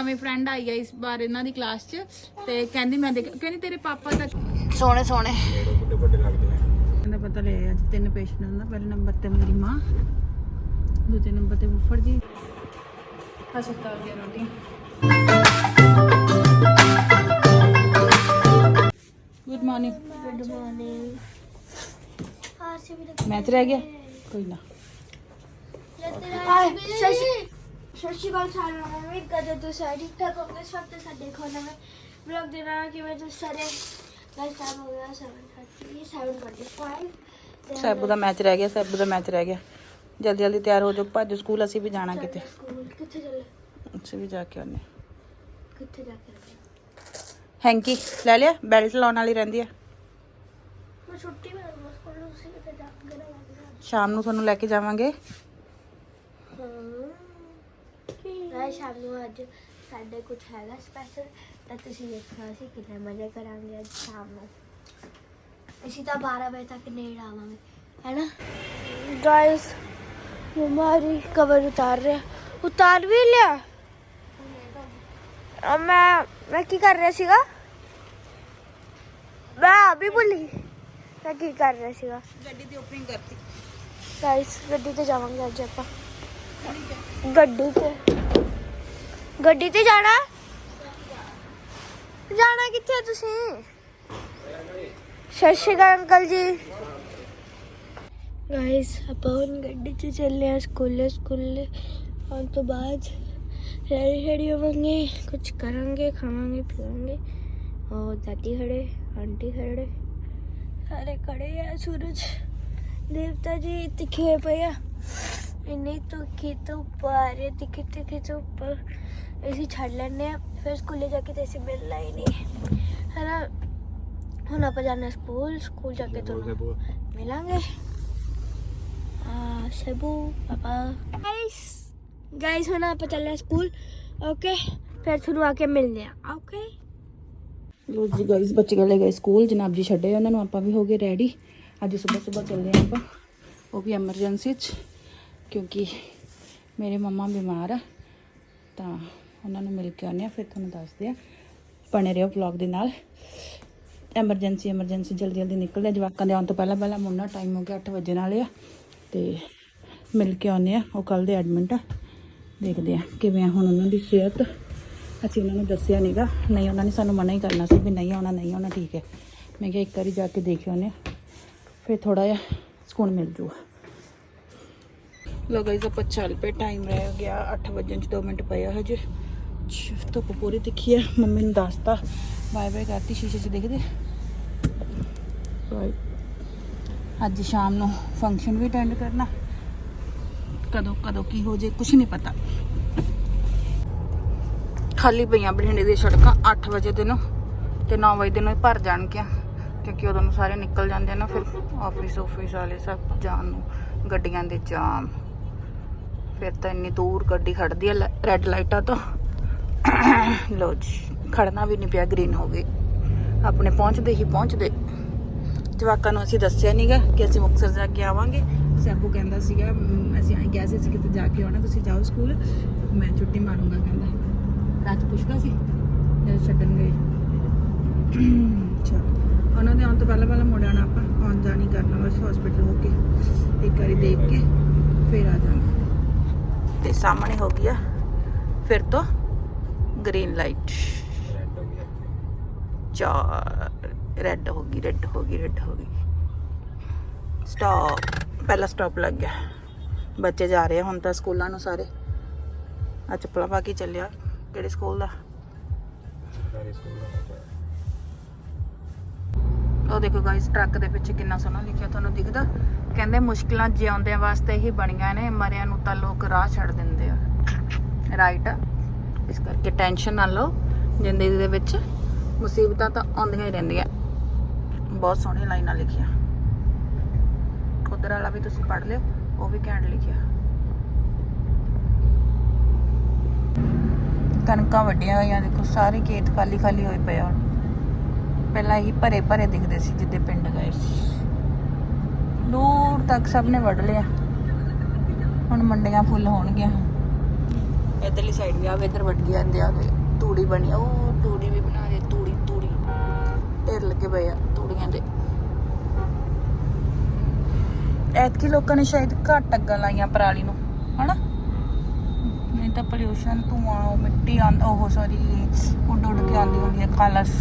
ਨਵੇਂ ਫਰੈਂਡ ਆਈ ਆ ਇਸ ਵਾਰ ਇਹਨਾਂ ਦੀ ਕਲਾਸ 'ਚ ਤੇ ਕਹਿੰਦੀ ਮੈਂ ਦੇਖ ਕਹਿੰਦੀ ਤੇਰੇ ਪਾਪਾ ਤਾਂ ਸੋਹਣੇ ਸੋਹਣੇ। ਵੱਡੇ ਵੱਡੇ ਲੱਗਦੇ ਨੇ ਕਹਿੰਦਾ ਪਤਾ ਲਿਆ ਅੱਜ ਤਿੰਨ ਪੇਸ਼ੈਂਟ ਹੁੰਦਾ ਪਹਿਲੇ ਨੰਬਰ ਤੇ ਮੇਰੀ ਮਾਂ ਦੂਜੇ ਨੰਬਰ ਤੇ ਫੁੱਫੜ ਜੀ। ਹਸਪਤਾਲ ਦੀਆਂ ਰੋਟੀਆਂ ਗੁੱਡ ਮਾਰਨਿੰਗ ਗੁੱਡ ਮਾਰਨਿੰਗ ਵੀ ਮੈਚ ਰਹਿ ਗਿਆ। ਕੋਈ ਨਾ। ਸਤਿ ਸ਼੍ਰੀ ਅਕਾਲ ਸਾਰਿਆਂ ਨੂੰ ਉਮੀਦ ਕਰਦੇ ਤੁਸੀਂ ਸਾਰੇ ਠੀਕ ਠਾਕ ਹੋਵੋਗੇ। ਸਭ ਤੋਂ ਸਾਡੇ ਕੋਲ ਨਵੇਂ ਵਲੌਗ ਦੇ ਨਾਲ ਕਿਵੇਂ ਤੁਸੀਂ ਸਾਰੇ? ਗਾਇਸ ਟਾਈਮ ਹੋ ਗਿਆ 7:30 7:45 ਤੇ ਸੈਬੂ ਦਾ ਮੈਚ ਰਹਿ ਗਿਆ ਸੈਬੂ ਦਾ ਮੈਚ ਰਹਿ ਗਿਆ। ਜਲਦੀ ਜਲਦੀ ਤਿਆਰ ਹੋ ਜਾਓ ਭੱਜ ਸਕੂਲ ਅਸੀਂ ਵੀ ਜਾਣਾ ਕਿਤੇ। ਸਕੂਲ ਕਿੱਥੇ ਚੱਲੇ? ਅਸੀਂ ਵੀ ਜਾ ਕੇ ਆਉਣੇ ਕਿੱਥੇ ਜਾ ਕੇ ਆਏ? ਹੈਂਕੀ ਲੈ ਲਿਆ ਬੈਲਟ ਲਾਉਣ ਵਾਲੀ ਰਹਿੰਦੀ ਆ। ਮੈਂ ਛੁੱਟੀ ਮੈਂ ਬਸ ਕੋਲ ਉਸੇ ਕਿਤੇ ਜਾ ਕੇ ਕਰਾਂਗਾ ਸ਼ਾਮ ਨੂੰ ਤੁਹਾਨੂੰ ਲੈ ਕੇ ਜਾਵਾਂਗੇ। ਹਾਂ। ਸ਼ਾਮ ਨੂੰ ਅੱਜ ਸਾਡੇ ਕੁਝ ਹੈਗਾ ਸਪੈਸ਼ਲ ਤਾਂ ਤੁਸੀਂ ਦੇਖਣਾ ਅਸੀਂ ਕਿੰਨੇ ਮਜ਼ੇ ਕਰਾਂਗੇ ਅੱਜ ਸ਼ਾਮ ਨੂੰ। ਅਸੀਂ ਤਾਂ 12 ਵਜੇ ਤੱਕ ਨੇੜ ਆਵਾਂਗੇ ਹੈਨਾ? ਗਾਇਸ ਹਮਾਰੀ ਕਵਰ ਉਤਾਰ ਰਿਹਾ। ਉਤਾਰ ਵੀ ਲਿਆ? ਅ, ਮੈਂ ਮੈਂ ਕੀ ਕਰ ਰਿਹਾ ਸੀਗਾ? ਮੈਂ ਅਭੀ ਭੁੱਲੀ ਮੈਂ ਕੀ ਕਰ ਰਿਹਾ ਸੀਗਾ? ਗੱਡੀ ਦੀ ਓਪਨਿੰਗ ਕਰਤੀ। ਗਾਇਸ ਗੱਡੀ ਤੇ ਜਾਵਾਂਗੇ ਅੱਜ ਆਪਾਂ। ਗੱਡੀ ਤੇ ਗੱਡੀ ਤੇ ਜਾਣਾ ਜਾਣਾ ਕਿੱਥੇ ਆ ਤੁਸੀਂ ਸਤਿ ਸ਼੍ਰੀ ਅਕਾਲ ਅੰਕਲ ਜੀ ਗਾਇਸ ਆਪਾਂ ਹੁਣ ਗੱਡੀ 'ਚ ਚੱਲੇ ਆ ਸਕੂਲੇ ਸਕੂਲੇ ਆਉਣ ਤੋਂ ਬਾਅਦ ਰੈਡੀ ਰੈਡੀ ਹੋਵਾਂਗੇ ਕੁਝ ਕਰਾਂਗੇ ਖਾਵਾਂਗੇ ਪੀਵਾਂਗੇ और दादी खड़े आंटी खड़े ਸਾਰੇ ਖੜੇ ਆ ਸੂਰਜ ਦੇਵਤਾ ਜੀ ਤਿੱਖੇ ਹੋਏ ਪਏ ਆ ਇੰਨੀ ਤਿੱਖੀ ਧੁੱਪ ਆ ਰਹੀ ਹੈ ਤਿੱਖੀ ਤਿੱਖੀ ਧੁੱਪ ਅਸੀਂ ਛੱਡ ਲੈਂਦੇ ਆ ਫਿਰ ਸਕੂਲੇ ਜਾ ਕੇ ਤੇ ਅਸੀਂ ਮਿਲਣਾ ਹੀ ਨਹੀਂ ਹੈ। ਨਾ ਹੁਣ ਆਪਾਂ ਜਾਣਾ ਸਕੂਲ ਸਕੂਲ ਜਾ ਕੇ ਤੁਹਾਨੂੰ ਮਿਲਾਂਗੇ। ਆ ਸਬੂ ਪਾਪਾ। ਗਾਇਸ ਗਾਇਸ ਹੁਣ ਆਪਾਂ ਚੱਲੇ ਸਕੂਲ। ਓਕੇ ਫਿਰ ਤੁਹਾਨੂੰ ਆ ਕੇ ਮਿਲਦੇ ਆ ਓਕੇ ਲੋ ਜੀ ਗਾਇਸ ਬੱਚੇ ਗਲੇ ਗਏ ਸਕੂਲ। ਜਨਾਬ ਜੀ ਛੱਡੇ ਉਹਨਾਂ ਨੂੰ ਆਪਾਂ ਵੀ ਹੋ ਗਏ ਰੈਡੀ ਅੱਜ ਸਵੇਰ ਸਵੇਰ ਚੱਲਦੇ ਹਾਂ ਆਪਾਂ। ਉਹ ਵੀ ਐਮਰਜੈਂਸੀ 'ਚ। ਕਿਉਂਕਿ ਮੇਰੇ ਮੰਮਾ ਬਿਮਾਰ ਆ, ਤਾਂ ਉਹਨਾਂ ਨੂੰ ਮਿਲ ਕੇ ਆਉਂਦੇ ਆ ਫਿਰ ਤੁਹਾਨੂੰ ਦੱਸਦੇ ਆ ਬਣੇ ਰਹੋ ਵਲੌਗ ਦੇ ਨਾਲ। ਐਮਰਜੈਂਸੀ ਐਮਰਜੈਂਸੀ ਜਲਦੀ ਜਲਦੀ ਨਿਕਲਦੇ ਆ ਜਵਾਕਾਂ ਦੇ ਆਉਣ ਤੋਂ ਪਹਿਲਾਂ ਪਹਿਲਾਂ ਮੁੰਨਾ ਟਾਈਮ ਹੋ ਗਿਆ 8 ਵਜੇ ਨਾਲੇ ਆ, ਤੇ ਮਿਲ ਕੇ ਆਉਂਦੇ ਆ ਉਹ ਕੱਲ ਦੇ ਐਡਮਿਟ ਆ। ਦੇਖਦੇ ਆ ਕਿਵੇਂ ਆ ਹੁਣ ਉਹਨਾਂ ਦੀ ਸਿਹਤ। ਅਸੀਂ ਉਹਨਾਂ ਨੂੰ ਦੱਸਿਆ ਨਹੀਂਗਾ ਨਹੀਂ, ਉਹਨਾਂ ਨੇ ਸਾਨੂੰ ਮਨਾ ਹੀ ਕਰਨਾ ਸੀ ਵੀ ਨਹੀਂ ਆਉਣਾ ਨਹੀਂ ਆਉਣਾ, ਠੀਕ ਹੈ। ਮੈਂ ਕਿਹਾ ਇੱਕ ਵਾਰੀ ਜਾ ਕੇ ਦੇਖ ਆਉਂਦੇ ਹਾਂ ਫਿਰ ਥੋੜਾ ਜਿਹਾ ਸਕੂਨ ਮਿਲ ਜੂਗਾ। ਲੋ ਗਾਇਸ ਆਪਾਂ ਚੱਲ ਪਏ ਟਾਈਮ ਰਹਿ ਗਿਆ 8 ਵਜੇ ਚ 2 ਮਿੰਟ ਪਏ ਆ ਹਜੇ। ਧੁੱਪ ਪੂਰੀ ਦਿਖੀ ਆ, ਮੰਮੀ ਨੂੰ ਦੱਸਤਾ। ਬਾਏ ਬਾਏ ਕਰਤੀ, ਸ਼ੀਸ਼ੇ 'ਚ ਦੇਖਦੇ। ਅੱਜ ਸ਼ਾਮ ਨੂੰ ਫੰਕਸ਼ਨ ਵੀ ਅਟੈਂਡ ਕਰਨਾ। ਕਦੋਂ ਕਦੋਂ ਕੀ ਹੋ ਜੇ ਕੁਝ ਨਹੀਂ ਪਤਾ। ਖਾਲੀ ਪਈਆਂ ਬਠਿੰਡੇ ਦੀਆਂ ਸੜਕਾਂ 8 ਵਜੇ ਦੇ ਨੂੰ ਤੇ 9 ਵਜੇ ਦੇ ਨੂੰ ਭਰ ਜਾਣਗੀਆਂ। ਕਿਉਂਕਿ ਉਦੋਂ ਨੂੰ ਸਾਰੇ ਨਿਕਲ ਜਾਂਦੇ ਆ ਨਾ, ਫਿਰ ਆਫਿਸ ਆਫਿਸ ਵਾਲੇ ਸਭ ਜਾਣ ਨੂੰ, ਗੱਡੀਆਂ ਦੇ ਜਾਮ। ਫਿਰ ਤਾਂ ਇੰਨੀ ਦੂਰ ਗੱਡੀ ਖੜਦੀ ਆ ਰੈੱਡ ਲਾਈਟਾਂ ਤੋਂ। ਲੋ ਜੀ, ਖੜਨਾ ਵੀ ਨਹੀਂ ਪਿਆ ਗ੍ਰੀਨ ਹੋ ਗਈ ਆਪਣੇ ਪਹੁੰਚਦੇ ਹੀ ਪਹੁੰਚਦੇ। ਜਵਾਕਾਂ ਨੂੰ ਅਸੀਂ ਦੱਸਿਆ ਨਹੀਂਗਾ ਕਿ ਅਸੀਂ ਮੁਕਤਸਰ ਜਾ ਕੇ ਆਵਾਂਗੇ। ਸੈਬੂ ਕਹਿੰਦਾ ਸੀਗਾ ਅਸੀਂ ਆਏ ਗਿਆ ਸੀ ਅਸੀਂ ਕਿਤੇ ਜਾ ਕੇ ਆਉਣਾ, ਤੁਸੀਂ ਜਾਓ ਸਕੂਲ। ਮੈਂ ਛੁੱਟੀ ਮਾਰੂੰਗਾ, ਕਹਿੰਦਾ। ਰਾਤ ਪੁੱਛਦਾ ਸੀ, ਜਦ ਛੱਡਣ ਗਏ। ਚਲੋ ਉਹਨਾਂ ਦੇ ਆਉਣ ਤੋਂ ਪਹਿਲਾਂ ਪਹਿਲਾਂ ਮੁੜ ਆਉਣਾ ਆਪਾਂ, ਆਉਣ ਜਾਣੀ ਕਰਨਾ ਬਸ ਹਸਪੀਟਲ ਹੋ ਕੇ। ਇੱਕ ਵਾਰੀ ਦੇਖ ਕੇ, ਫਿਰ ਆ ਜਾਣਾ। ਤੇ ਸਾਹਮਣੇ ਹੋ ਗਿਆ ਫਿਰ ਤੋਂ ਗ੍ਰੀਨ ਲਾਈਟ ਚਾਰ ਰੈੱਡ ਹੋ ਗਈ ਰੈੱਡ ਹੋ ਗਈ ਰੈੱਡ ਹੋ ਗਈ। ਸਟਾਪ ਪਹਿਲਾ ਸਟਾਪ ਲੱਗ ਗਿਆ। ਬੱਚੇ ਜਾ ਰਹੇ ਹੁਣ ਤਾਂ ਸਕੂਲਾਂ ਨੂੰ ਸਾਰੇ। ਆ ਚੱਪਲਾਂ ਪਾ ਕੇ ਚੱਲਿਆ। ਕਿਹੜੇ ਸਕੂਲ ਦਾ? ਉਹ ਦੇਖੋ ਗਾਇਸ ਟਰੱਕ ਦੇ ਪਿੱਛੇ ਕਿੰਨਾ ਸੋਹਣਾ ਲਿਖਿਆ ਤੁਹਾਨੂੰ ਦਿਖਦਾ। ਕਹਿੰਦੇ ਮੁਸ਼ਕਿਲਾਂ ਜਿਉਂਦਿਆਂ ਵਾਸਤੇ ਹੀ ਬਣੀਆਂ ਨੇ, ਮਰਿਆਂ ਨੂੰ ਤਾਂ ਲੋਕ ਰਾਹ ਛੱਡ ਦਿੰਦੇ ਆ। ਰਾਈਟ ਇਸ ਕਰਕੇ ਟੈਨਸ਼ਨ ਨਾ ਲਓ, ਜ਼ਿੰਦਗੀ ਦੇ ਵਿੱਚ ਮੁਸੀਬਤਾਂ ਤਾਂ ਆਉਂਦੀਆਂ ਹੀ ਰਹਿੰਦੀਆਂ। ਬਹੁਤ ਸੋਹਣੀਆਂ ਲਾਈਨਾਂ ਲਿਖੀਆਂ। ਉਧਰ ਵਾਲਾ ਵੀ ਤੁਸੀਂ ਪੜ੍ਹ ਲਿਓ, ਉਹ ਵੀ ਘੈਂਟ ਲਿਖਿਆ। ਕਣਕਾਂ ਵੱਡੀਆਂ ਹੋਈਆਂ, ਦੇਖੋ ਸਾਰੇ ਖੇਤ ਖਾਲੀ ਖਾਲੀ ਹੋਏ ਪਏ ਹੁਣ। ਪਹਿਲਾਂ ਹੀ ਭਰੇ ਭਰੇ ਦਿਖਦੇ ਸੀ ਜਿੱਦੇ ਪਿੰਡ ਗਏ ਸੀ। ਦੂਰ ਤੱਕ ਸਭ ਨੇ ਵੱਢ ਲਿਆ। ਹੁਣ ਮੰਡੀਆਂ ਫੁੱਲ ਹੋਣਗੀਆਂ। ਇਧਰਲੀ ਸਾਈਡ ਵੀ ਆ ਵੇ ਇੱਧਰ ਵੱਟ ਗਿਆ ਅੰਦੇ ਆ ਤੂੜੀ ਬਣੀ ਉਹ ਤੂੜੀ ਵੀ ਬਣਾ ਰਹੇ ਤੂੜੀ ਤੂੜੀ। ਢੇਰ ਲੱਗੇ ਪਏ ਆ ਤੂੜੀਆਂ ਦੇ। ਐਤਕੀ ਲੋਕਾਂ ਨੇ ਸ਼ਾਇਦ ਘੱਟ ਅੱਗਾਂ ਲਾਈਆਂ ਪਰਾਲੀ ਨੂੰ ਹਨਾ? ਨਹੀਂ ਤਾਂ ਪੋਲਿਊਸ਼ਨ ਧੂਆਂ ਉਹ ਮਿੱਟੀ ਆਂ ਉਹ ਸੌਰੀ ਉੱਡ ਉੱਡ ਕੇ ਆਉਂਦੀ ਹੁੰਦੀ ਹੈ ਕਾਲਸ।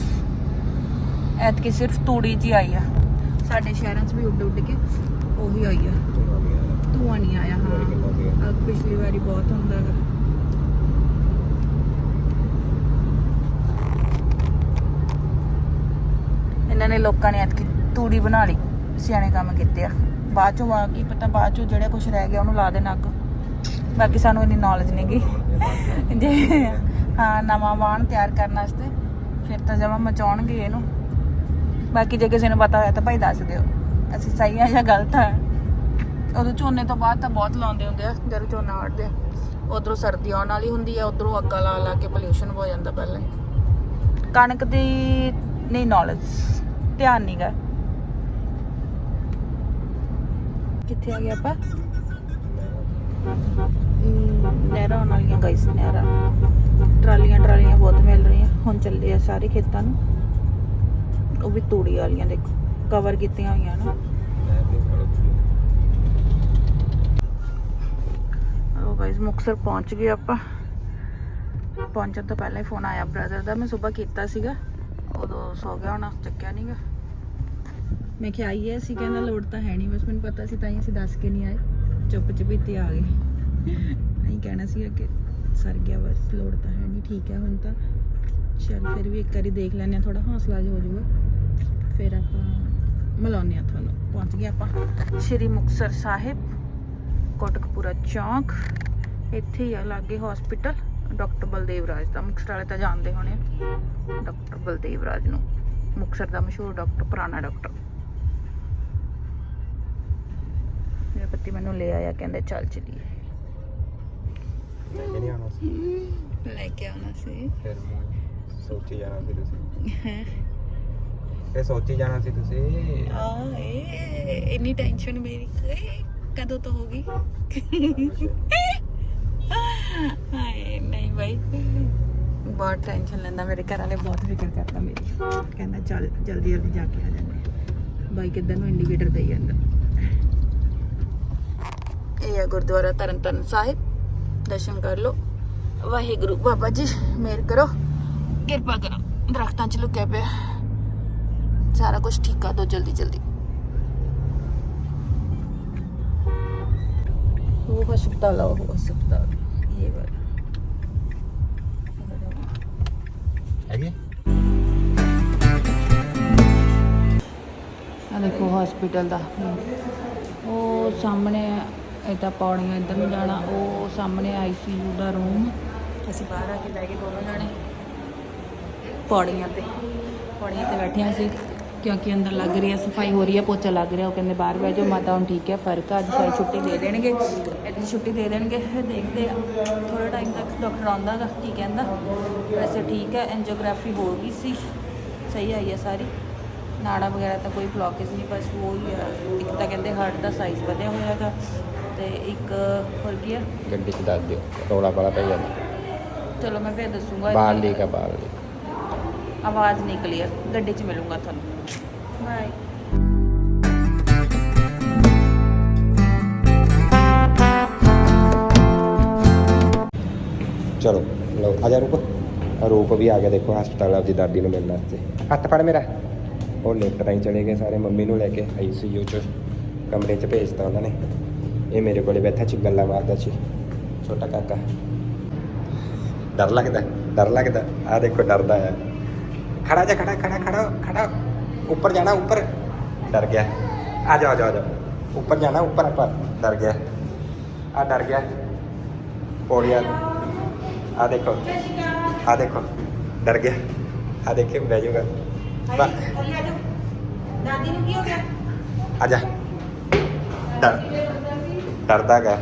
ਐਤਕੀ ਸਿਰਫ ਤੂੜੀ ਜੀ ਆਈ ਆ। ਸਾਡੇ ਸ਼ਹਿਰਾਂ 'ਚ ਵੀ ਉੱਡ ਉੱਡ ਕੇ ਉਹੀ ਆਈ ਆ। ਧੂਆਂ ਨਹੀਂ ਆਇਆ, ਹਾਂ। ਪਿਛਲੀ ਵਾਰੀ ਬਹੁਤ ਹੁੰਦਾ ਗਾ। ਇਹਨਾਂ ਨੇ ਲੋਕਾਂ ਨੇ ਐਤਕੀ ਤੂੜੀ ਬਣਾ ਲਈ, ਸਿਆਣੇ ਕੰਮ ਕੀਤੇ ਆ। ਬਾਅਦ ਚੋਂ ਆ ਕੀ ਪਤਾ, ਬਾਅਦ ਚੋਂ ਜਿਹੜਾ ਕੁਝ ਰਹਿ ਗਿਆ ਉਹਨੂੰ ਲਾ ਦੇਣਾ ਅੱਗ ਬਾਕੀ ਸਾਨੂੰ ਇੰਨੀ ਨੌਲੇਜ ਨਹੀਂ ਗਈ ਜੇ, ਹਾਂ, ਨਵਾਂ ਵਾਹਣ ਤਿਆਰ ਕਰਨ ਵਾਸਤੇ, ਫਿਰ ਤਾਂ ਜਮਾ ਮਚਾਉਣਗੇ ਇਹਨੂੰ। ਬਾਕੀ ਜੇ ਕਿਸੇ ਨੂੰ ਪਤਾ ਹੋਇਆ ਤਾਂ ਭਾਈ ਦੱਸ ਦਿਓ। ਅਸੀਂ ਸਹੀ ਆ ਜਾਂ ਗਲਤ ਆ? ਉਦੋਂ ਝੋਨੇ ਤੋਂ ਬਾਅਦ ਤਾਂ ਬਹੁਤ ਲਾਉਂਦੇ ਹੁੰਦੇ ਆ ਜਦੋਂ ਝੋਨਾ ਵੱਢਦੇ ਆ। ਉਧਰੋਂ ਸਰਦੀ ਆਉਣ ਵਾਲੀ ਹੁੰਦੀ ਆ ਉਧਰੋਂ ਅੱਗਾ ਲਾ ਲਾ ਕੇ ਪੋਲਿਊਸ਼ਨ ਹੋ ਜਾਂਦਾ ਪਹਿਲਾਂ ਹੀ। ਕਣਕ ਦੀ ਨਹੀਂ ਨੌਲੇਜ ਧਿਆਨ ਨਹੀਂਗਾ ਕਿੱਥੇ ਆ ਗਏ ਆਪਾਂ? ਨਹਿਰਾਂ ਆਉਣ ਵਾਲੀਆਂ ਗਾਈਸ ਨਹਿਰਾਂ। ਟਰਾਲੀਆਂ ਟਰਾਲੀਆਂ ਬਹੁਤ ਮਿਲ ਰਹੀਆਂ। ਹੁਣ ਚੱਲੇ ਆ ਸਾਰੇ ਖੇਤਾਂ ਨੂੰ। ਉਹ ਵੀ ਤੂੜੀ ਵਾਲੀਆਂ ਦੇਖੋ ਕਵਰ ਕੀਤੀਆਂ ਹੋਈਆਂ ਨਾ। ਉਹ ਗਾਈਸ ਮੁਕਸਰ ਪਹੁੰਚ ਗਏ ਆਪਾਂ। ਪਹੁੰਚਣ ਤੋਂ ਪਹਿਲਾਂ ਹੀ ਫੋਨ ਆਇਆ ਬ੍ਰਦਰ ਦਾ, ਮੈਂ ਸਵੇਰ ਕੀਤਾ ਸੀਗਾ। ਉਦੋਂ ਸੌ ਗਿਆ ਹੋਣਾ, ਚੱਕਿਆ ਨਹੀਂਗਾ ਮੈਂ ਕਿਹਾ ਆਈਏ ਅਸੀਂ ਕਹਿੰਦਾ ਲੋੜ ਤਾਂ ਹੈ ਨਹੀਂ ਬਸ ਮੈਨੂੰ ਪਤਾ ਸੀ ਤਾਂ ਹੀ ਅਸੀਂ ਦੱਸ ਕੇ ਨਹੀਂ ਆਏ। ਚੁੱਪ ਚਪੀਤੇ ਆ ਗਏ। ਅਸੀਂ ਕਹਿਣਾ ਸੀ ਕਿ ਸਰ ਗਿਆ, ਬਸ ਲੋੜ ਤਾਂ ਹੈ ਨਹੀਂ ਠੀਕ ਹੈ ਹੁਣ ਤਾਂ। ਚਲ ਫਿਰ ਵੀ ਇੱਕ ਵਾਰੀ ਦੇਖ ਲੈਂਦੇ ਆ ਥੋੜਾ ਹੌਸਲਾ ਜਿਹਾ ਹੋ ਜਾਊਗਾ। ਫਿਰ ਆਪਾਂ ਮਿਲਾਉਂਦੇ ਆ ਤੁਹਾਨੂੰ। ਪਹੁੰਚ ਗਏ ਆਪਾਂ ਸ਼੍ਰੀ ਮੁਕਤਸਰ ਸਾਹਿਬ ਕੋਟਕਪੂਰਾ ਚੌਂਕ। ਇੱਥੇ ਹੀ ਆ ਲਾਗੇ ਹਸਪੀਟਲ ਡਾਕਟਰ ਬਲਦੇਵ ਰਾਜ ਦਾ। ਮੁਕਤਸਰ ਵਾਲੇ ਤਾਂ ਜਾਣਦੇ ਹੋਣੇ ਡਾਕਟਰ ਬਲਦੇਵ ਰਾਜ ਨੂੰ। ਮੁਕਤਸਰ ਦਾ ਮਸ਼ਹੂਰ ਡਾਕਟਰ ਪੁਰਾਣਾ ਡਾਕਟਰ ਮੇਰੇ ਪਤੀ ਮੈਨੂੰ ਲੈ ਆਇਆ ਕਹਿੰਦੇ ਚੱਲ ਚਲੀਏ। ਨਹੀਂ ਆਉਣਾ ਸੀ। ਲੈ ਕੇ ਆਉਣਾ ਸੀ। ਫਿਰ ਮੈਂ ਸੋਚੀ ਜਾਣਾ ਸੀ ਤੁਸੀਂ। ਹੈ? ਇਹ ਸੋਚੀ ਜਾਣਾ ਸੀ ਤੁਸੀਂ। ਆ ਇਹ ਇੰਨੀ ਟੈਨਸ਼ਨ ਮੇਰੀ। ਏ, ਕਦੋਂ ਤੋਂ ਹੋਗੀ ਹਾਏ ਨਹੀਂ ਬਾਈ। ਬਹੁਤ ਟੈਨਸ਼ਨ ਲੈਂਦਾ ਮੇਰੇ ਘਰ ਵਾਲੇ ਬਹੁਤ ਫਿਕਰ ਕਰਦਾ ਮੇਰੀ। ਕਹਿੰਦਾ ਚੱਲ ਜਲਦੀ ਜਲਦੀ ਜਾ ਕੇ ਆ ਜਾਂਦੇ ਬਾਈ ਕਿੱਦਾਂ ਨੂੰ ਇੰਡੀਕੇਟਰ ਦੇਈ ਜਾਂਦਾ। ਇਹ ਆ ਗੁਰਦੁਆਰਾ ਤਰਨਤਨ ਸਾਹਿਬ। ਦਰਸ਼ਨ ਕਰ ਲਓ। ਵਾਹਿਗੁਰੂ ਬਾਬਾ ਜੀ ਮਿਹਰ ਕਰੋ। ਕਿਰਪਾ ਕਰੋ ਦਰਖਤਾਂ 'ਚ ਲੁਕਿਆ ਪਿਆ। ਸਾਰਾ ਕੁਝ ਠੀਕ ਕਰ ਦੋ ਜਲਦੀ ਜਲਦੀ। ਉਹ ਹਸਪਤਾਲ ਆ ਉਹ ਹਸਪਤਾਲ ਇਹ ਵਾਲਾ। ਹੈਗੇ? ਆ ਦੇਖੋ ਹਸਪੀਟਲ ਦਾ। ਉਹ ਸਾਹਮਣੇ ਇਦਾਂ ਪੌੜੀਆਂ ਇੱਧਰ ਨੂੰ ਜਾਣਾ ਉਹ ਸਾਹਮਣੇ ਆਈਸੀਯੂ ਦਾ ਰੂਮ ਅਸੀਂ ਬਾਹਰ ਆ ਕੇ ਬਹਿ ਗਏ ਦੋਨੋਂ ਜਾਣੇ ਪੌੜੀਆਂ ਤੇ। ਪੌੜੀਆਂ ਤੇ ਬੈਠੀਆਂ ਸੀ ਕਿਉਂਕਿ ਅੰਦਰ ਲੱਗ ਰਹੀ ਹੈ ਸਫ਼ਾਈ ਹੋ ਰਹੀ ਹੈ ਪੋਚਾ ਲੱਗ ਰਿਹਾ। ਉਹ ਕਹਿੰਦੇ ਬਾਹਰ ਬਹਿ ਜਾਓ ਮਾਤਾ ਹੁਣ ਠੀਕ ਹੈ ਫ਼ਰਕ ਅੱਜ ਸਾਰੀ ਛੁੱਟੀ ਦੇ ਦੇਣਗੇ। ਇੱਥੇ ਛੁੱਟੀ ਦੇ ਦੇਣਗੇ। ਫਿਰ ਦੇਖਦੇ ਆ ਥੋੜਾ ਟਾਈਮ ਤੱਕ ਡਾਕਟਰ ਆਉਂਦਾ ਗਾ ਕੀ ਕਹਿੰਦਾ। ਵੈਸੇ ਠੀਕ ਹੈ ਐਂਜੀਓਗ੍ਰਾਫੀ ਹੋ ਗਈ ਸੀ। ਸਹੀ ਆਈ ਹੈ ਸਾਰੀ। ਨਾੜਾ ਵਗੈਰਾ ਤਾਂ ਕੋਈ ਬਲੌਕੇਜ ਨਹੀਂ ਬਸ ਉਹ ਹੀ ਆ। ਇੱਕ ਤਾਂ ਕਹਿੰਦੇ ਹਾਰਟ ਦਾ ਸਾਈਜ਼ ਵਧਿਆ ਹੋਇਆ ਹੈਗਾ ਤੇ ਇੱਕ ਹੋਰ ਕੀ ਆ? ਗੱਡੀ 'ਚ ਦੱਸ ਦਿਓ ਰੌਲਾ ਵਾਲਾ ਪੈ ਜਾਂਦਾ। ਚਲੋ ਮੈਂ ਫਿਰ ਦੱਸੂਗਾ ਬਾਹਰ ਲੀਕ ਆ ਬਾਹਰ ਲੀਕ। ਆਵਾਜ਼ ਨਹੀਂ ਕਲੀਅਰ ਗੱਡੀ 'ਚ ਮਿਲੂੰਗਾ ਤੁਹਾਨੂੰ। ਬਾਏ ਚਲੋ ਲਓ ਆ ਜਾ ਰੂਪ ਆ ਰੂਪ ਵੀ ਆ ਗਿਆ ਦੇਖੋ ਹਸਪਤਾਲ ਆਪਦੀ ਦਾਦੀ ਨੂੰ ਮਿਲਣ ਵਾਸਤੇ। ਹੱਥ ਫੜ ਮੇਰਾ। ਉਹ ਲਿਫਟ ਰਾਹੀਂ ਚਲੇ ਗਏ ਸਾਰੇ ਮੰਮੀ ਨੂੰ ਲੈ ਕੇ ਆਈਸੀਯੂ ਚ ਕਮਰੇ ਚ ਭੇਜਤਾ ਉਹਨਾਂ ਨੇ। ਇਹ ਮੇਰੇ ਕੋਲੇ ਬੈਠਾ ਸੀ ਗੱਲਾਂ ਮਾਰਦਾ ਸੀ। ਛੋਟਾ ਕਾਕਾ। ਡਰ ਲੱਗਦਾ ਡਰ ਲੱਗਦਾ। ਆ ਦੇਖੋ ਡਰਦਾ ਆ। ਖੜਾ ਜਾ ਖੜਾ ਖੜਾ ਖੜਾ ਖੜਾ। ਉੱਪਰ ਜਾਣਾ ਉੱਪਰ। ਡਰ ਗਿਆ। ਆ ਜਾ ਆ ਜਾ ਆ ਜਾ ਉੱਪਰ ਜਾਣਾ ਉੱਪਰ ਆਪਾਂ। ਡਰ ਗਿਆ। ਆ ਡਰ ਗਿਆ। ਪੌੜੀਆਂ। ਆ ਦੇਖੋ। ਆ ਦੇਖੋ। ਡਰ ਗਿਆ। ਆ ਦੇਖੇ ਬਹਿ ਜਾਊਗਾ। ਬਾ- ਦਾਦੀ ਨੂੰ ਕੀ ਹੋ ਗਿਆ? ਆ ਜਾ। ਡਰ। ਡਰਦਾ ਗਾ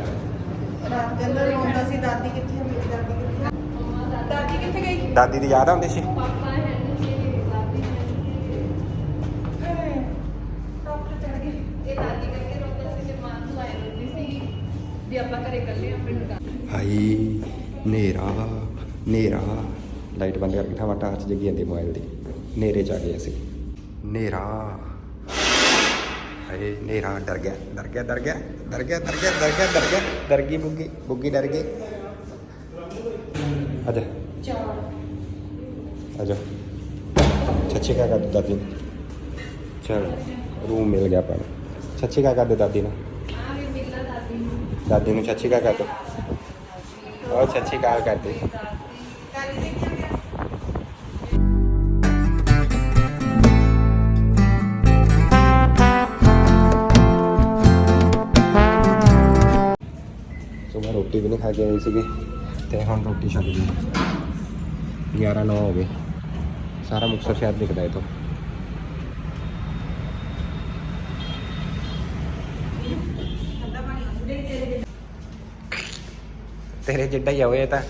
ਰਾਤ ਦੇ ਅੰਦਰ ਰੋਂਦਾ ਸੀ ਦਾਦੀ ਕਿੱਥੇ ਹੈ ਮੇਰੀ ਦਾਦੀ ਕਿੱਥੇ ਹੈ ਦਾਦੀ ਕਿੱਥੇ ਗਈ? ਦਾਦੀ ਦੀ ਯਾਦ ਆਉਂਦੀ ਸੀ? ਦਾਦੀ ਕਰਕੇ ਰੋਂਦਾ ਸੀ ਜਮਾਨ ਨੂੰ ਆਏ ਰਹਿੰਦੀ ਸੀ ਵੀ ਆਪਾਂ ਘਰੇ ਇਕੱਲੇ ਆ ਪਿੰਡ ਦਾ ਭਾਈ ਨੇਰਾ ਨੇਰਾ ਲਾਈਟ ਬੰਦ ਕਰਕੇ ਥਾਵਾ ਟਾਰਚ ਜਗੀ ਜਾਂਦੀ ਮੋਬਾਈਲ ਦੀ। ਨੇਰੇ ਚ ਆ ਗਏ ਅਸੀਂ। ਨੇਰਾ ਹਾਏ ਨੇਰਾ ਡਰ ਗਿਆ ਡਰ ਗਿਆ ਡਰ ਗਿਆ ਡਰ ਗਿਆ ਡਰ ਗਿਆ ਡਰ ਗਿਆ ਡਰ ਗਿਆ, ਡਰ ਗਈ ਬੁੱਗੀ ਬੁੱਗੀ ਡਰ ਗਈ। ਆਜਾ ਆਜਾ ਛੱਛੇ ਕਾ ਦਾਦੀ ਚਲ, ਰੂਮ ਮਿਲ ਗਿਆ ਪਰ ਸੱਚੀ ਕਾ ਕਰ ਦੇ ਦਾਦੀ ਨੂੰ? ਦਾਦੀ ਨੂੰ ਸੱਚੀ ਕਾ ਕਰ ਦੋ ਉਹ ਛੱਛੀ ਕਾ ਕਰ ਦੇ ਸੁਬਹ ਰੋਟੀ ਵੀ ਨਹੀਂ ਖਾ ਕੇ ਆਈ ਸੀਗੀ ਤੇ ਹੁਣ ਰੋਟੀ ਛੱਡ ਗਈ। 11 9 ਹੋ ਗਏ। ਸਾਰਾ ਮੁਕਤਸਰ ਸ਼ਹਿਰ ਦਿਖਦਾ ਇਹ ਤੋਂ ਤੇਰੇ ਜਿੱਡਾ ਹੀ ਆ ਓਏ ਇਹ ਤਾਂ।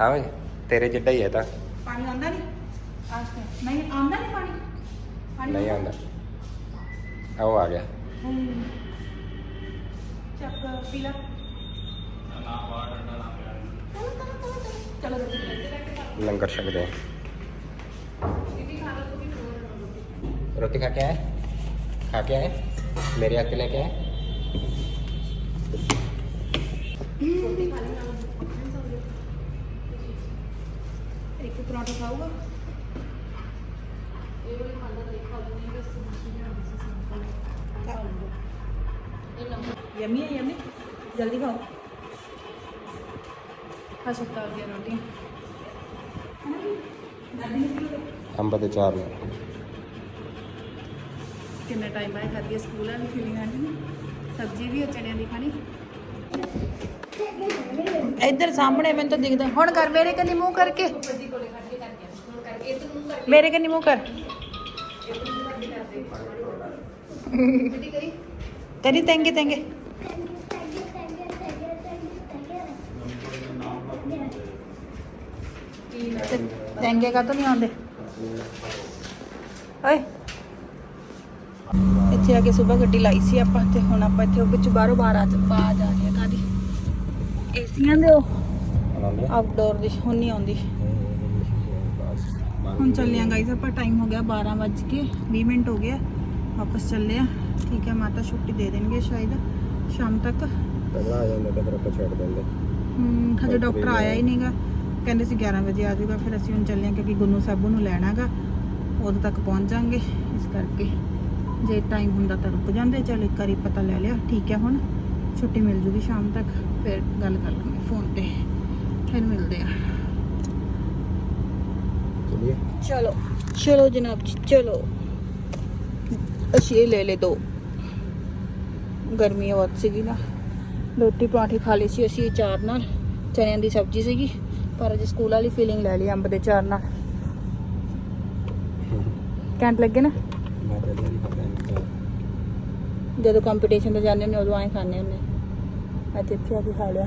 ਹਾਂ ਓਏ ਤੇਰੇ ਜਿੱਡਾ ਹੀ ਹੈ ਤਾਂ। ਪਾਣੀ ਆਉਂਦਾ ਨਹੀਂ ਆਸ ਨਹੀਂ ਆਉਂਦਾ ਨਹੀਂ ਪਾਣੀ? ਪਾਣੀ ਨਹੀਂ ਆਉਂਦਾ? ਆ ਉਹ ਆ ਗਿਆ। ਚੱਕ ਪੀ ਲਾ। ਚਲੋ ਲੰਗਰ ਛਕਦੇ ਆ। ਰੋਟੀ ਖਾ ਕੇ ਆਏ ਖਾ ਕੇ ਆਏ ਮੇਰੇ ਹੱਥ ਲੈ ਕੇ ਆਏ ਇੱਕ ਪਰੌਂਠਾ ਖਾਊਗਾ? ਯਮੀ ਹੈ ਯਮੀ ਜਲਦੀ ਖਾਓ। ਹਸਪਤਾਲ ਦੀਆਂ ਰੋਟੀਆਂ ਅੰਬ ਦੇ ਚਾਰ ਕਿੰਨਾ ਟਾਈਮ ਆਇਆ ਖਾਦੀ ਸਕੂਲ ਵਾਲੀ ਫੀਲਿੰਗ ਆਣੀ ਸਬਜ਼ੀ ਵੀ ਚਣਿਆਂ ਦੀ ਖਾਣੀ। ਇੱਧਰ ਸਾਹਮਣੇ ਮੈਨੂੰ ਤਾਂ ਦਿਖਦਾ। ਹੁਣ ਕਰ, ਮੇਰੇ ਕੰਨੀ ਮੂੰਹ ਕਰਕੇ। ਮੇਰੇ ਕੰਨੀ ਮੂੰਹ ਕਰ। ਕਰੀ ਤੈਂਗੇ ਤੈਂਗੇ। ਤੈਂਗੇ ਕਾ ਤਾਂ ਨਹੀਂ ਆਉਂਦੇ? ਓਏ। ਇੱਥੇ ਆ ਕੇ ਸਵੇਰ ਗੱਡੀ ਲਾਈ ਸੀ ਆਪਾਂ ਤੇ ਹੁਣ ਆਪਾਂ ਇੱਥੇ ਵਿੱਚ ਬਾਹਰੋਂ ਬਾਹਰ ਆ ਬਾਜ ਆ। ਹੈ ਕਾਦੀ ਏਸੀਆਂ ਦੇ ਉਹ ਆਊਟਡੋਰ ਦੀ ਹੁਣ ਨਹੀਂ ਆਉਂਦੀ। ਹੁਣ ਚੱਲੇ ਆ ਗਾਈਜ਼ ਆਪਾਂ ਟਾਈਮ ਹੋ ਗਿਆ 12 ਵੱਜ ਕੇ 20 ਮਿੰਟ ਹੋ ਗਿਆ। ਵਾਪਸ ਚੱਲੇ ਆ। ਠੀਕ ਹੈ ਮਾਤਾ ਛੁੱਟੀ ਦੇ ਦੇਣਗੇ ਸ਼ਾਇਦ ਸ਼ਾਮ ਤੱਕ। ਪਹਿਲਾਂ ਆ ਜਾਂਦਾ ਤਾਂ ਫਿਰ ਆਪਾਂ ਛੱਡ ਦਿੰਦੇ। ਹਮ, ਹਜੇ ਡਾਕਟਰ ਆਇਆ ਹੀ ਨਹੀਂਗਾ ਕਹਿੰਦੇ ਸੀ 11 ਵਜੇ ਆ ਜਾਊਗਾ ਫਿਰ ਅਸੀਂ ਹੁਣ ਚੱਲੇ ਆ ਕਿਉਂਕਿ ਗੁੰਨੂ ਸਾਬੂ ਨੂੰ ਲੈਣਾਗਾ ਉਦੋਂ ਤੱਕ ਪਹੁੰਚ ਜਾਾਂਗੇ ਇਸ ਕਰਕੇ। ਜੇ ਟਾਈਮ ਹੁੰਦਾ ਤਾਂ ਰੁਕ ਜਾਂਦੇ ਚਲ ਇੱਕ ਵਾਰੀ ਪਤਾ ਲੈ ਲਿਆ। ਠੀਕ ਹੈ ਹੁਣ ਛੁੱਟੀ ਮਿਲ ਜੂਗੀ ਸ਼ਾਮ ਤੱਕ। ਫਿਰ ਗੱਲ ਕਰ ਲਾਂਗੇ ਫੋਨ ਤੇ। ਫਿਰ ਮਿਲਦੇ ਆ। ਚਲਿਏ। ਚਲੋ। ਚਲੋ ਜਨਾਬ ਜੀ ਚਲੋ। ਅਸੀਂ ਇਹ ਲੈ ਲੈ ਦੋ। ਗਰਮੀ ਬਹੁਤ ਸੀਗੀ ਨਾ। ਰੋਟੀ ਪਰਾਂਠੇ ਖਾ ਲਈ ਸੀ ਅਸੀਂ ਚਾਰ ਨਾਲ। ਚਨਿਆਂ ਦੀ ਸਬਜ਼ੀ ਸੀਗੀ। ਪਰ ਅੱਜ ਸਕੂਲ ਵਾਲੀ ਫੀਲਿੰਗ ਲੈ ਲਈ ਅੰਬ ਦੇ ਚਾਰ ਨਾਲ। ਕੈਂਟ ਲੱਗੇ ਨਾ? ਜਦੋਂ ਕੰਪੀਟੀਸ਼ਨ ਤੇ ਜਾਂਦੇ ਹੁੰਦੇ ਉਦੋਂ ਆਏ ਖਾਣੇ ਹੁੰਦੇ। ਅੱਜ ਇੱਥੇ ਆ ਕੇ ਖਾ ਲਿਆ।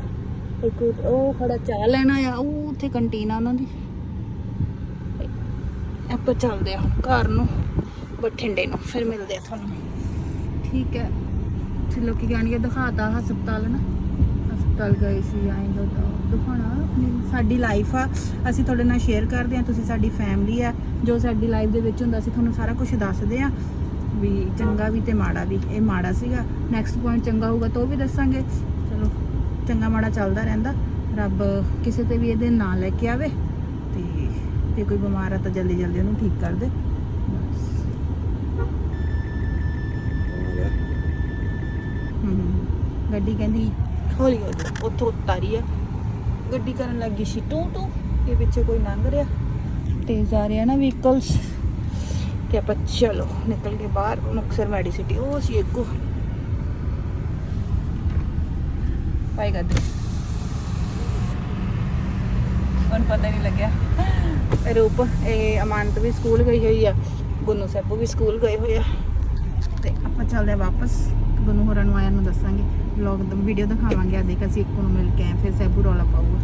ਇੱਕ ਉਹ ਖੜਾ ਚਾਹ ਲੈਣਾ ਆ ਉਹ ਉੱਥੇ ਕੰਟੀਨ ਆ ਉਹਨਾਂ ਦੀ। ਆਪਾਂ ਚੱਲਦੇ ਹਾਂ ਘਰ ਨੂੰ, ਬਠਿੰਡੇ ਨੂੰ, ਫਿਰ ਮਿਲਦੇ ਆ ਤੁਹਾਨੂੰ। ਠੀਕ ਹੈ। ਤੇ ਲੋਕੀ ਕਹਿਣਗੇ, ਦਿਖਾਤਾ ਹਸਪਤਾਲ ਨਾ। ਹਸਪਤਾਲ ਗਏ ਸੀ ਆਏ ਦੋ ਦਿਖਾਣਾ ਆਪਣੀ ਸਾਡੀ ਲਾਈਫ ਆ, ਅਸੀਂ ਤੁਹਾਡੇ ਨਾਲ ਸ਼ੇਅਰ ਕਰਦੇ ਆ ਤੁਸੀਂ ਸਾਡੀ ਫੈਮਿਲੀ ਆ। ਜੋ ਸਾਡੀ ਲਾਈਫ ਦੇ ਵਿੱਚ ਹੁੰਦਾ, ਅਸੀਂ ਤੁਹਾਨੂੰ ਸਾਰਾ ਕੁਝ ਦੱਸਦੇ ਆ ਵੀ ਚੰਗਾ ਵੀ ਤੇ ਮਾੜਾ ਵੀ, ਇਹ ਮਾੜਾ ਸੀਗਾ। ਨੈਕਸਟ ਪੁਆਇੰਟ ਚੰਗਾ ਹੋਊਗਾ ਤਾਂ ਉਹ ਵੀ ਦੱਸਾਂਗੇ। ਚੰਗਾ ਮਾੜਾ ਚੱਲਦਾ ਰਹਿੰਦਾ। ਰੱਬ ਕਿਸੇ ਤੇ ਵੀ ਇਹਦੇ ਨਾਂ ਲੈ ਕੇ ਆਵੇ ਤੇ ਜੇ ਕੋਈ ਬਿਮਾਰ ਆ ਤਾਂ ਜਲਦੀ ਜਲਦੀ ਉਹਨੂੰ ਠੀਕ ਕਰ ਦੇ। ਬਸ ਹਮ, ਗੱਡੀ ਕਹਿੰਦੀ ਹੌਲੀ ਹੌਲੀ ਉੱਥੋਂ ਉਤਾਰੀ ਆ। ਗੱਡੀ ਕਰਨ ਲੱਗੀ ਸੀ ਟੂ ਟੂ ਇਹ ਪਿੱਛੇ ਕੋਈ ਲੰਘ ਰਿਹਾ। ਤੇਜ਼ ਜਾ ਰਿਹਾ ਨਾ ਵਹੀਕਲਸ ਤੇ ਆਪਾਂ ਚਲੋ ਨਿਕਲ ਕੇ ਬਾਹਰ ਮੁਕਸਰ ਮੈਡੀਸਿਟੀ ਉਹ ਸੀ ਇੱਕੋ। ਪਾਈ ਗੱਦੇ। ਹੁਣ ਪਤਾ ਨਹੀਂ ਲੱਗਿਆ। ਰੂਪ, ਇਹ ਅਮਾਨਤ ਵੀ ਸਕੂਲ ਗਈ ਹੋਈ ਆ। ਗੁੰਨੂ ਸਾਹਿਬੂ ਵੀ ਸਕੂਲ ਗਏ ਹੋਏ ਆ। ਤੇ ਆਪਾਂ ਚੱਲਦੇ ਆ ਵਾਪਸ। ਗੁੰਨੂ ਹੋਰਾਂ ਨੂੰ ਆਇਆ ਨੂੰ ਦੱਸਾਂਗੇ। ਵਲੌਗ ਦਾ ਵੀਡੀਓ ਦਿਖਾਵਾਂਗੇ। ਆ ਦੇਖ, ਅਸੀਂ ਇੱਕ ਨੂੰ ਮਿਲ ਕੇ ਆਏ ਫਿਰ ਸੈਬੂ ਰੌਲਾ ਪਾਊਗਾ।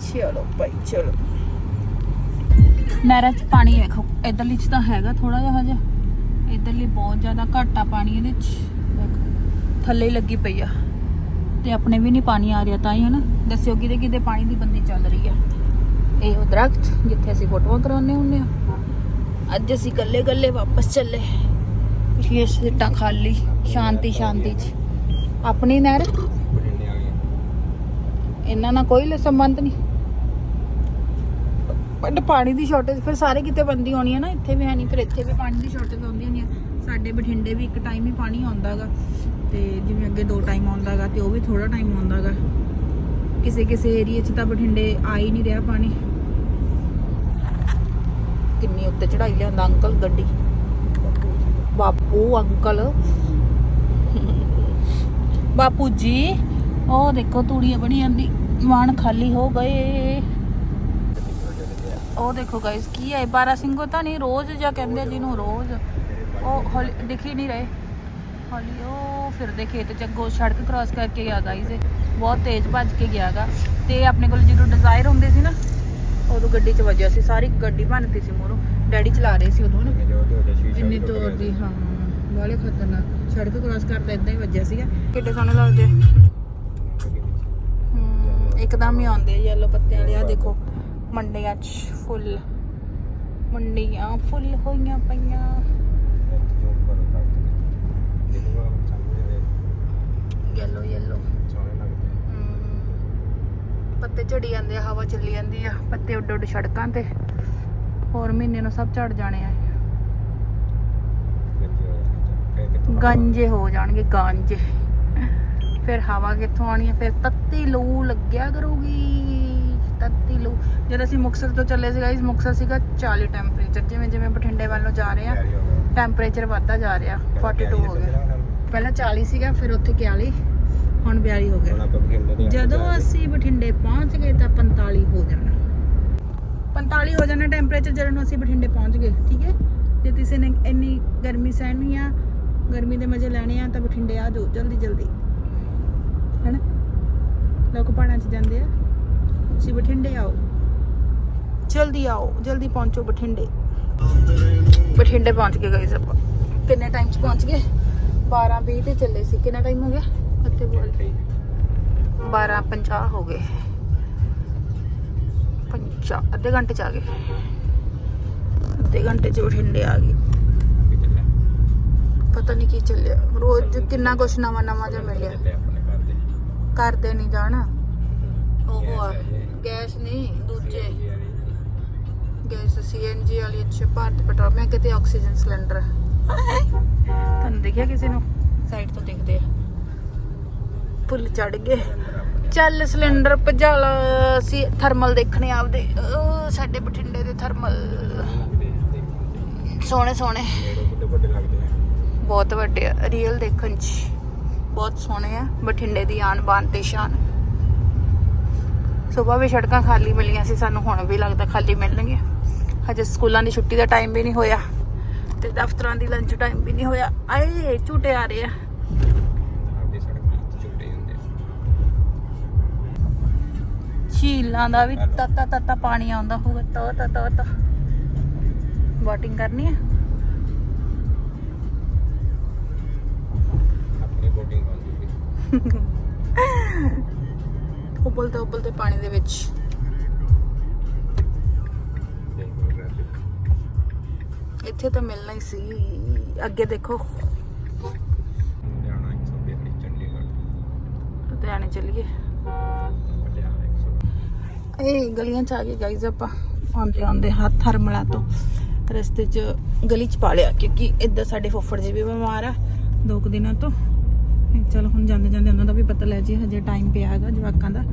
ਚਲੋ ਭਾਈ, ਚਲੋ। ਨਹਿਰਾਂ 'ਚ ਪਾਣੀ ਵੇਖੋ ਇਧਰਲੀ 'ਚ ਤਾਂ ਹੈਗਾ ਥੋੜਾ ਜਿਹਾ ਹਜੇ। ਇਧਰਲੀ ਬਹੁਤ ਜ਼ਿਆਦਾ ਘੱਟ ਆ ਪਾਣੀ ਇਹਦੇ 'ਚ। ਥੱਲੇ ਹੀ ਲੱਗੀ ਪਈ ਆ। ਤੇ ਆਪਣੇ ਵੀ ਨਹੀਂ ਪਾਣੀ ਆ ਰਿਹਾ, ਤਾਂ ਹੀ ਹਨਾ। ਦੱਸਿਓ ਕਿਤੇ ਕਿਤੇ ਪਾਣੀ ਦੀ ਬੰਦੀ ਚੱਲ ਰਹੀ ਆ। ਇਹ ਉਹ ਦਰਖਤ ਜਿੱਥੇ ਅਸੀਂ ਫੋਟੋਆਂ ਕਰਾਉਂਦੇ ਹੁੰਦੇ ਆ। ਅੱਜ ਅਸੀਂ ਗੱਲੇ ਗੱਲੇ ਵਾਪਸ ਚੱਲੇ। ਪਿਛਲੀਆਂ ਸੀਟਾਂ ਖਾਲੀ, ਸ਼ਾਂਤੀ ਸ਼ਾਂਤੀ ਚ ਆਪਣੀ ਨਹਿਰ? ਇਹਨਾਂ ਨਾਲ ਕੋਈ ਸੰਬੰਧ ਨਹੀਂ। ਬਟ ਪਾਣੀ ਦੀ ਸ਼ਾਰਟੇਜ ਫਿਰ ਸਾਰੇ ਕਿਤੇ ਬੰਦੀ ਹੋਣੀ ਹੈ ਨਾ। ਇੱਥੇ ਵੀ ਹੈ ਨਹੀਂ, ਫਿਰ ਇੱਥੇ ਵੀ ਪਾਣੀ ਦੀ ਸ਼ਾਰਟੇਜ ਆਉਂਦੀ ਹੋਣੀ ਹੈ ਸਾਡੇ ਬਠਿੰਡੇ ਵੀ ਇੱਕ ਟਾਈਮ ਹੀ ਪਾਣੀ ਆਉਂਦਾਗਾ ਤੇ ਜਿਵੇਂ ਅੱਗੇ ਦੋ ਟਾਈਮ ਆਉਂਦਾਗਾ ਤੇ ਉਹ ਵੀ ਥੋੜਾ ਟਾਈਮ ਆਉਂਦਾਗਾ। ਕਿਸੇ ਕਿਸੇ ਏਰੀਆ 'ਚ ਤਾਂ ਬਠਿੰਡੇ ਆ ਹੀ ਨਹੀਂ ਰਿਹਾ ਪਾਣੀ। ਕਿੰਨੀ ਉੱਤੇ ਚੜਾਈ ਲਿਆਂਦਾ ਅੰਕਲ ਗੱਡੀ। ਬਾਪੂ, ਅੰਕਲ। ਬਾਪੂ ਜੀ, ਉਹ ਦੇਖੋ ਤੂੜੀਆਂ ਬਣੀ ਜਾਂਦੀ ਵਾਣ ਖਾਲੀ ਹੋ ਗਏ। ਉਹ ਦੇਖੋ ਗਾਇਸ ਕੀ ਹੈ 12 ਸਿੰਘੋ ਤਾਂ ਨਹੀਂ, ਰੋਜ਼ ਜਾਂ ਕਹਿੰਦੇ ਜਿਹਨੂੰ ਰੋਜ਼। ਉਹ ਹੌਲੀ ਦਿਖ ਹੀ ਨਹੀਂ ਰਹੇ। ਹੌਲੀ ਉਹ ਫਿਰਦੇ ਖੇਤ ਚ ਅੱਗੋਂ ਸੜਕ ਕ੍ਰਾਸ ਕਰਕੇ ਗਿਆ ਗਾਇਸ ਬਹੁਤ ਤੇਜ਼ ਭੱਜ ਕੇ ਗਿਆਗਾ ਤੇ ਆਪਣੇ ਕੋਲ ਜਦੋਂ ਡਿਜ਼ਾਇਰ ਹੁੰਦੇ ਸੀ ਨਾ ਉਦੋਂ ਗੱਡੀ 'ਚ ਵੱਜਿਆ ਸੀ। ਸਾਰੀ ਗੱਡੀ ਭੰਨਤੀ ਸੀ ਮੋਰੋਂ ਡੈਡੀ ਚਲਾ ਰਹੇ ਸੀ ਉਦੋਂ ਨਾ। ਇੰਨੀ ਤੋਰ ਦੀ ਹਾਂ। ਵਾਲੇ ਖਤਰਨਾਕ। ਸੜਕ ਕ੍ਰਾਸ ਕਰਦਾ ਇਦਾਂ ਹੀ ਵੱਜਿਆ ਸੀਗਾ। ਕਿੱਡੇ ਸੋਹਣੇ ਲੱਗਦੇ। ਇੱਕਦਮ ਹੀ ਆਉਂਦੇ ਯੈਲੋ ਪੱਤਿਆਂ ਵਾਲੇ। ਆ ਦੇਖੋ ਮੰਡੀਆਂ 'ਚ ਫੁੱਲ ਮੰਡੀਆਂ ਫੁੱਲ ਹੋਈਆਂ ਪਈਆਂ। ਯੈਲੋ ਯੈਲੋ ਪੱਤੇ ਝੜੀ ਜਾਂਦੇ ਆ ਹਵਾ ਚੱਲੀ ਜਾਂਦੀ ਆ ਪੱਤੇ ਉੱਡ ਉੱਡ ਸੜਕਾਂ ਤੇ। ਹੋਰ ਮਹੀਨੇ ਨੂੰ ਸਭ ਝੜ ਜਾਣੇ ਆ ਗੰਜੇ ਹੋ ਜਾਣਗੇ ਗੰਜੇ ਫਿਰ ਹਵਾ ਕਿੱਥੋਂ ਆਣੀ ਹੈ ਫਿਰ ਤੱਤੀ ਲੂ ਲੱਗਿਆ ਕਰੂਗੀ। ਤੱਤੀ ਲੂ। ਜਦ ਅਸੀਂ ਮੁਕਤਸਰ ਤੋਂ ਚੱਲੇ ਸੀ ਗਾਇਸ ਮੁਕਤਸਰ ਸੀਗਾ 40 ਟੈਂਪਰੇਚਰ ਜਿਵੇਂ ਜਿਵੇਂ ਬਠਿੰਡੇ ਵੱਲ ਨੂੰ ਜਾ ਰਹੇ ਆ ਟੈਂਪਰੇਚਰ ਵੱਧਦਾ ਜਾ ਰਿਹਾ 42 ਹੋ ਗਿਆ। ਪਹਿਲਾਂ 40 ਸੀਗਾ ਫਿਰ ਉੱਥੇ 41 ਹੁਣ 42 ਹੋ ਗਿਆ। ਜਦੋਂ ਅਸੀਂ ਬਠਿੰਡੇ ਪਹੁੰਚ ਗਏ ਤਾਂ 45 ਹੋ ਜਾਣਾ। 45 ਹੋ ਜਾਣਾ ਟੈਂਪਰੇਚਰ ਜਦੋਂ ਨੂੰ ਅਸੀਂ ਬਠਿੰਡੇ ਪਹੁੰਚ ਗਏ ਠੀਕ ਹੈ? ਜੇ ਕਿਸੇ ਨੇ ਇੰਨੀ ਗਰਮੀ ਸਹਿਣੀ ਆ ਗਰਮੀ ਦੇ ਮਜ਼ੇ ਲੈਣੇ ਆ ਤਾਂ ਬਠਿੰਡੇ ਆ ਜਾਓ ਜਲਦੀ ਜਲਦੀ। ਹੈਨਾ? ਲੋਕ ਪਹਾੜਾਂ 'ਚ ਜਾਂਦੇ ਆ। ਤੁਸੀਂ ਬਠਿੰਡੇ ਆਓ। ਜਲਦੀ ਆਓ ਜਲਦੀ ਪਹੁੰਚੋ ਬਠਿੰਡੇ। ਬਠਿੰਡੇ ਪਹੁੰਚ ਗਏ ਗਾਇਸ ਆਪਾਂ। ਕਿੰਨੇ ਟਾਈਮ 'ਚ ਪਹੁੰਚ ਗਏ? 12 20 ਤੇ ਚੱਲੇ ਸੀ। ਕਿੰਨਾ ਟਾਈਮ ਹੋ ਗਿਆ? ਅੱਤੇ ਬੋਲ 12:50 ਹੋ ਗਏ। 50 ਅੱਧੇ ਘੰਟੇ ਚ ਆ ਗਏ। ਅੱਧੇ ਘੰਟੇ ਚ ਬਠਿੰਡੇ ਆ ਗਏ। ਪਤਾ ਨਹੀਂ ਕੀ ਚੱਲਿਆ। ਰੋਜ਼ ਕਿੰਨਾ ਕੁਛ ਨਵਾਂ ਨਵਾਂ ਜਿਹਾ ਮਿਲਿਆ। ਕਰਦੇ ਨਹੀਂ ਜਾਣਾ। ਉਹ ਆ ਗੈਸ ਨਹੀਂ ਦੂਜੇ। ਗੈਸ ਸੀਐਨਜੀ ਵਾਲੀ ਅੱਛਾ ਭਾਰਤ ਪੈਟਰੋਲ। ਮੈਂ ਕਿਤੇ ਆਕਸੀਜਨ ਸਿਲੰਡਰ ਤੁਹਾਨੂੰ ਦੇਖਿਆ ਕਿਸੇ ਨੂੰ? ਸਾਈਡ ਤੋਂ ਦਿਖਦੇ ਆ। ਪੁੱਲ ਚੜ ਗਏ। ਚੱਲ ਸਿਲੰਡਰ ਭਜਾਲਾ ਸੀ ਥਰਮਲ ਦੇਖਣੇ ਆਪਦੇ। ਸਾਡੇ ਬਠਿੰਡੇ ਦੇ ਥਰਮਲ। ਸੋਹਣੇ ਸੋਹਣੇ। ਬਹੁਤ ਵੱਡੇ ਆ ਰੀਅਲ ਦੇਖਣ ਚ। ਬਹੁਤ ਸੋਹਣੇ ਆ ਬਠਿੰਡੇ ਦੀ ਆਨ ਬਾਨ ਤੇ ਸ਼ਾਨ। ਸਵੇਰ ਵੀ ਸੜਕਾਂ ਖਾਲੀ ਮਿਲੀਆਂ ਸੀ ਸਾਨੂੰ ਹੁਣ ਵੀ ਲੱਗਦਾ ਖਾਲੀ ਮਿਲਣਗੀਆਂ। ਹਜੇ ਸਕੂਲਾਂ ਦੀ ਛੁੱਟੀ ਦਾ ਟਾਈਮ ਵੀ ਨਹੀਂ ਹੋਇਆ। ਤੇ ਦਫ਼ਤਰਾਂ ਦੀ ਲੰਚ ਟਾਈਮ ਵੀ ਨਹੀਂ ਹੋਇਆ। ਆਏ ਝੂਟੇ ਆ ਰਹੇ ਆ। ਝੀਲਾਂ ਦਾ ਵੀ ਤਤਾ ਤਤਾ ਪਾਣੀ ਆਉਂਦਾ ਹੋਊਗਾ ਤਾ ਤਾ ਤਾ ਤਾ। ਬੋਟਿੰਗ ਕਰਨੀ ਹੈ ਉਬਲਦੇ ਉਬਲਦੇ ਪਾਣੀ ਦੇ ਵਿੱਚ। ਇੱਥੇ ਤਾਂ ਮਿਲਣਾ ਹੀ ਸੀ। ਅੱਗੇ ਦੇਖੋ। ਲੁਧਿਆਣੇ ਚੱਲੀਏ। ਇਹ ਗਲੀਆਂ ਚ ਆ ਗਏ ਗਾਈਜ਼ ਆਪਾਂ। ਆਉਂਦੇ ਆਉਂਦੇ ਹੱਥ ਥਰਮਲਾ ਤੋਂ ਰਸਤੇ 'ਚ ਗਲੀ 'ਚ ਪਾ ਲਿਆ ਕਿਉਂਕਿ ਇੱਧਰ ਸਾਡੇ ਫੁੱਫੜ ਜੀ ਵੀ ਬਿਮਾਰ ਆ ਦੋ ਕੁ ਦਿਨਾਂ ਤੋਂ। ਚਲ ਹੁਣ ਜਾਂਦੇ ਜਾਂਦੇ ਉਹਨਾਂ ਦਾ ਵੀ ਪਤਾ ਲੈ ਜੀ ਹਜੇ ਟਾਈਮ ਪਿਆ ਹੈਗਾ ਜਵਾਕਾਂ ਦਾ।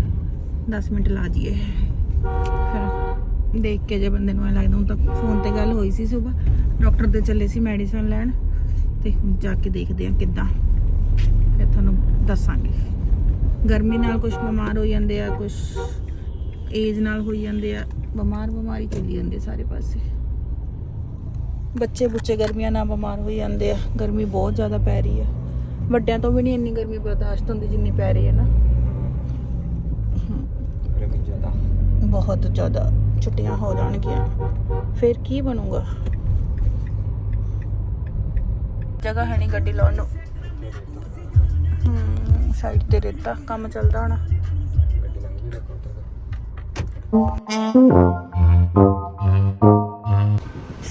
10 ਮਿੰਟ ਲਾ ਜੀਏ ਫਿਰ ਦੇਖ ਕੇ ਜੇ ਬੰਦੇ ਨੂੰ ਐ ਲੱਗਦਾ ਹੁਣ ਤਾਂ ਫੋਨ ਤੇ ਗੱਲ ਹੋਈ ਸੀ ਸਵੇਰ। ਡਾਕਟਰ ਦੇ ਚੱਲੇ ਸੀ ਮੈਡੀਸਨ ਲੈਣ ਤੇ ਹੁਣ ਜਾ ਕੇ ਦੇਖਦੇ ਆ ਕਿੱਦਾਂ। ਫਿਰ ਤੁਹਾਨੂੰ ਦੱਸਾਂਗੇ। ਗਰਮੀ ਨਾਲ ਕੁਝ ਬਿਮਾਰ ਹੋ ਜਾਂਦੇ ਆ ਕੁਝ ਏਜ ਨਾਲ ਹੋਈ ਜਾਂਦੇ ਆ ਬਿਮਾਰ ਬਿਮਾਰੀ ਚੱਲੀ ਜਾਂਦੇ ਸਾਰੇ ਪਾਸੇ। ਬੱਚੇ ਬੁੱਚੇ ਗਰਮੀਆਂ ਨਾਲ ਬਿਮਾਰ ਹੋਈ ਜਾਂਦੇ ਆ ਗਰਮੀ ਬਹੁਤ ਜ਼ਿਆਦਾ ਪੈ ਰਹੀ ਆ। ਵੱਡਿਆਂ ਤੋਂ ਵੀ ਨਹੀਂ ਇੰਨੀ ਗਰਮੀ ਬਰਦਾਸ਼ਤ ਹੁੰਦੀ ਜਿੰਨੀ ਪੈ ਰਹੀ ਹੈ ਨਾ। ਬਹੁਤ ਜ਼ਿਆਦਾ ਛੁੱਟੀਆਂ ਹੋ ਜਾਣਗੀਆਂ। ਫਿਰ ਕੀ ਬਣੂਗਾ? ਜਗ੍ਹਾ ਹੈ ਨਹੀਂ ਗੱਡੀ ਲਾਉਣ ਨੂੰ। ਹਮ, ਸਾਈਡ ਤੇ ਰੇਤਾ ਕੰਮ ਚੱਲਦਾ ਹੋਣਾ।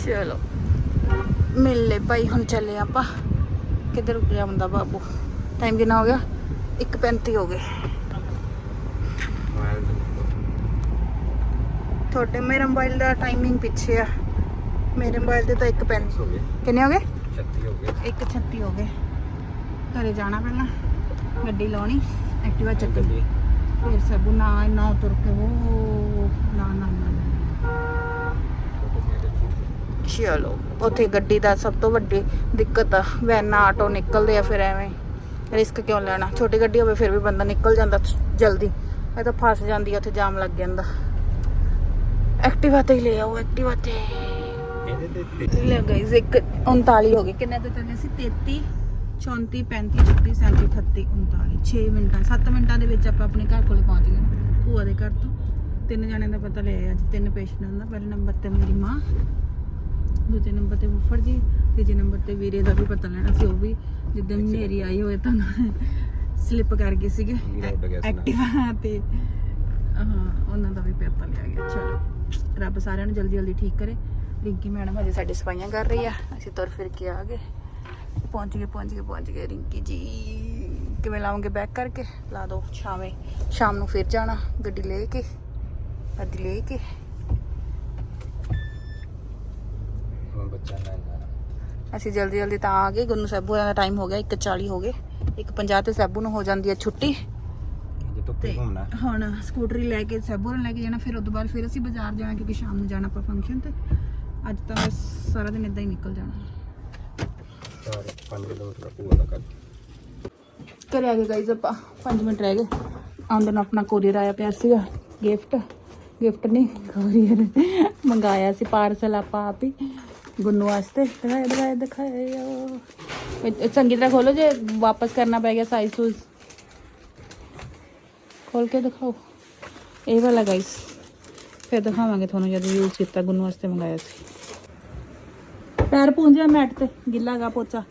ਚਲੋ ਮਿਲ ਲੈ ਭਾਈ ਹੁਣ ਚੱਲੇ ਆਪਾਂ। ਕਿੱਧਰ ਰੁਕ ਜਾਂਦਾ ਬਾਬੂ? ਟਾਈਮ ਕਿੰਨਾ ਹੋ ਗਿਆ? 1:35 ਹੋ ਗਏ। ਤੁਹਾਡੇ ਮੇਰੇ ਮੋਬਾਈਲ ਦਾ ਟਾਈਮਿੰਗ ਪਿੱਛੇ ਆ। ਮੇਰੇ ਮੋਬਾਈਲ ਦੇ ਤਾਂ 1:35 ਹੋ ਗਏ ਕਿੰਨੇ ਹੋ ਗਏ? 36 ਹੋ ਗਏ। 1:36 ਹੋ ਗਏ। ਘਰੇ ਜਾਣਾ ਪਹਿਲਾਂ ਗੱਡੀ ਲਾਉਣੀ ਐਕਟਿਵਾ ਚੱਕਣੀ। ਗੱਡੀ। ਫਿਰ ਸਭ ਨਾ ਨਾ ਤੁਰ ਕੇ ਉਹ ਨਾ ਨਾ ਨਾ ਨਾ। ਚਲੋ ਉੱਥੇ ਗੱਡੀ ਦਾ ਸਭ ਤੋਂ ਵੱਡੀ ਦਿੱਕਤ ਆ। ਵੈਨਾਂ ਆਟੋ ਨਿਕਲਦੇ ਆ ਫਿਰ ਐਵੇਂ ਰਿਸਕ ਕਿਉਂ ਲੈਣਾ? ਛੋਟੀ ਗੱਡੀ ਹੋਵੇ ਫਿਰ ਵੀ ਬੰਦਾ ਨਿਕਲ ਜਾਂਦਾ ਜਲਦੀ। ਇਹ ਤਾਂ ਫਸ ਜਾਂਦੀ ਆ ਉੱਥੇ ਜਾਮ ਲੱਗ ਜਾਂਦਾ। ਐਕਟਿਵਾ ਤੇ ਹੀ ਲੈ ਆਓ ਐਕਟਿਵਾ ਤੇ। ਲੈ ਗਾਇਸ ਇੱਕ 39 ਹੋ ਗਏ। ਕਿੰਨੇ ਤੇ ਚੱਲੇ ਸੀ? 33 34 35 36 37 38 39 6 ਮਿੰਟਾਂ 7 ਮਿੰਟਾਂ ਦੇ ਵਿੱਚ ਆਪਾਂ ਆਪਣੇ ਘਰ ਕੋਲੇ ਪਹੁੰਚ ਗਏ। ਭੂਆ ਦੇ ਘਰ ਤੋਂ। ਤਿੰਨ ਜਣਿਆਂ ਦਾ ਪਤਾ ਲਿਆ ਅੱਜ ਤਿੰਨ ਪੇਸ਼ੈਂਟ ਹੁੰਦਾ ਪਹਿਲੇ ਨੰਬਰ ਤੇ ਮੇਰੀ ਮਾਂ ਦੂਜੇ ਨੰਬਰ ਤੇ ਫੁੱਫੜ ਜੀ ਤੀਜੇ ਨੰਬਰ ਤੇ ਵੀਰੇ ਦਾ ਵੀ ਪਤਾ ਲੈਣਾ ਸੀ ਉਹ ਵੀ ਜਿੱਦਾਂ ਹਨੇਰੀ ਆਈ ਹੋਏ ਤਾਂ ਸਲਿੱਪ ਕਰ ਗਏ ਸੀਗੇ। ਐਕਟਿਵਾ ਤੇ ਹਾਂ ਉਹਨਾਂ ਦਾ ਵੀ ਪਤਾ ਲਿਆ ਗਿਆ। ਚਲੋ ਰੱਬ ਸਾਰਿਆਂ ਨੂੰ ਜਲਦੀ ਜਲਦੀ ਠੀਕ ਕਰੇ। ਰਿੰਕੀ ਮੈਡਮ ਹਜੇ ਸਾਡੀ ਸਫਾਈਆਂ ਕਰ ਰਹੀ ਆ। ਅਸੀਂ ਤੁਰ ਫਿਰ ਕੇ ਆ ਗਏ। ਪਹੁੰਚ ਗਏ ਪਹੁੰਚ ਗਏ ਪਹੁੰਚ ਗਏ। ਰਿੰਕੀ ਜੀ ਕਿਵੇਂ ਲਾਉਂਗੇ ਬੈਕ ਕਰਕੇ? ਲਾ ਦੋ ਸ਼ਾਮੇ ਸ਼ਾਮ ਨੂੰ ਫਿਰ ਜਾਣਾ ਗੱਡੀ ਲੈ ਕੇ ਗੱਡੀ ਲੈ ਕੇ। ਬੱਚਾ ਨਾ ਅਸੀਂ ਜਲਦੀ ਜਲਦੀ ਤਾਂ ਆ ਗਏ। ਗੁੰਨੂ ਸਾਹਿਬੂ ਦਾ ਟਾਈਮ ਹੋ ਗਿਆ 1:40 ਹੋ ਗਏ। 1:50 ਤੇ ਸਾਹਿਬੂ ਨੂੰ ਹੋ ਜਾਂਦੀ ਹੈ ਛੁੱਟੀ। ਹੁਣ ਸਕੂਟਰੀ ਲੈ ਕੇ ਸਾਹਿਬੂ ਨੂੰ ਲੈ ਕੇ ਜਾਣਾ। ਫਿਰ ਉਸ ਤੋਂ ਬਾਅਦ ਫਿਰ ਅਸੀਂ ਬਾਜ਼ਾਰ ਜਾਣਾ ਕਿਉਂਕਿ ਸ਼ਾਮ ਨੂੰ ਜਾਣਾ ਆਪਾਂ ਫੰਕਸ਼ਨ ਤੇ। ਅੱਜ ਤਾਂ ਬਸ ਸਾਰਾ ਦਿਨ ਇਦਾਂ ਹੀ ਨਿਕਲ ਜਾਣਾ। ਚਾਰ 5 ਕਿਲੋਮੀਟਰ ਦਾ ਕਰ ਘਰੇ ਆ ਗਏ ਗਾਈਜ਼ ਆਪਾਂ 5 ਮਿੰਟ ਰਹਿ ਗਏ। ਆਉਂਦੇ ਨੂੰ ਆਪਣਾ ਕੋਰੀਅਰ ਆਇਆ ਪਿਆ ਸੀਗਾ ਗਿਫਟ ਗਿਫਟ ਨਹੀਂ ਕੋਰੀਅਰ ਮੰਗਾਇਆ ਸੀ ਪਾਰਸਲ ਆਪਾਂ ਆਪ ਹੀ। ਗੁੰਨੂ ਵਾਸਤੇ ਦਿਖਾਇਆ ਦਿਖਾਇਆ ਦਿਖਾਇਆ। ਚੰਗੀ ਤਰ੍ਹਾਂ ਖੋਲੋ ਜੇ ਵਾਪਸ ਕਰਨਾ ਪੈ ਗਿਆ ਸਾਈਜ਼ ਸੂਜ਼। ਖੋਲ ਕੇ ਦਿਖਾਓ। ਇਹ ਵਾਲਾ ਗਾਈਸ ਫਿਰ ਦਿਖਾਵਾਂਗੇ ਤੁਹਾਨੂੰ ਜਦੋਂ ਯੂਜ਼ ਕੀਤਾ ਗੁੰਨੂ ਵਾਸਤੇ ਮੰਗਾਇਆ ਸੀ। ਪੈਰ ਪੂੰਝਿਆ ਮੈਟ ਤੇ ਗਿੱਲਾ ਗਾ ਪੋਚਾ।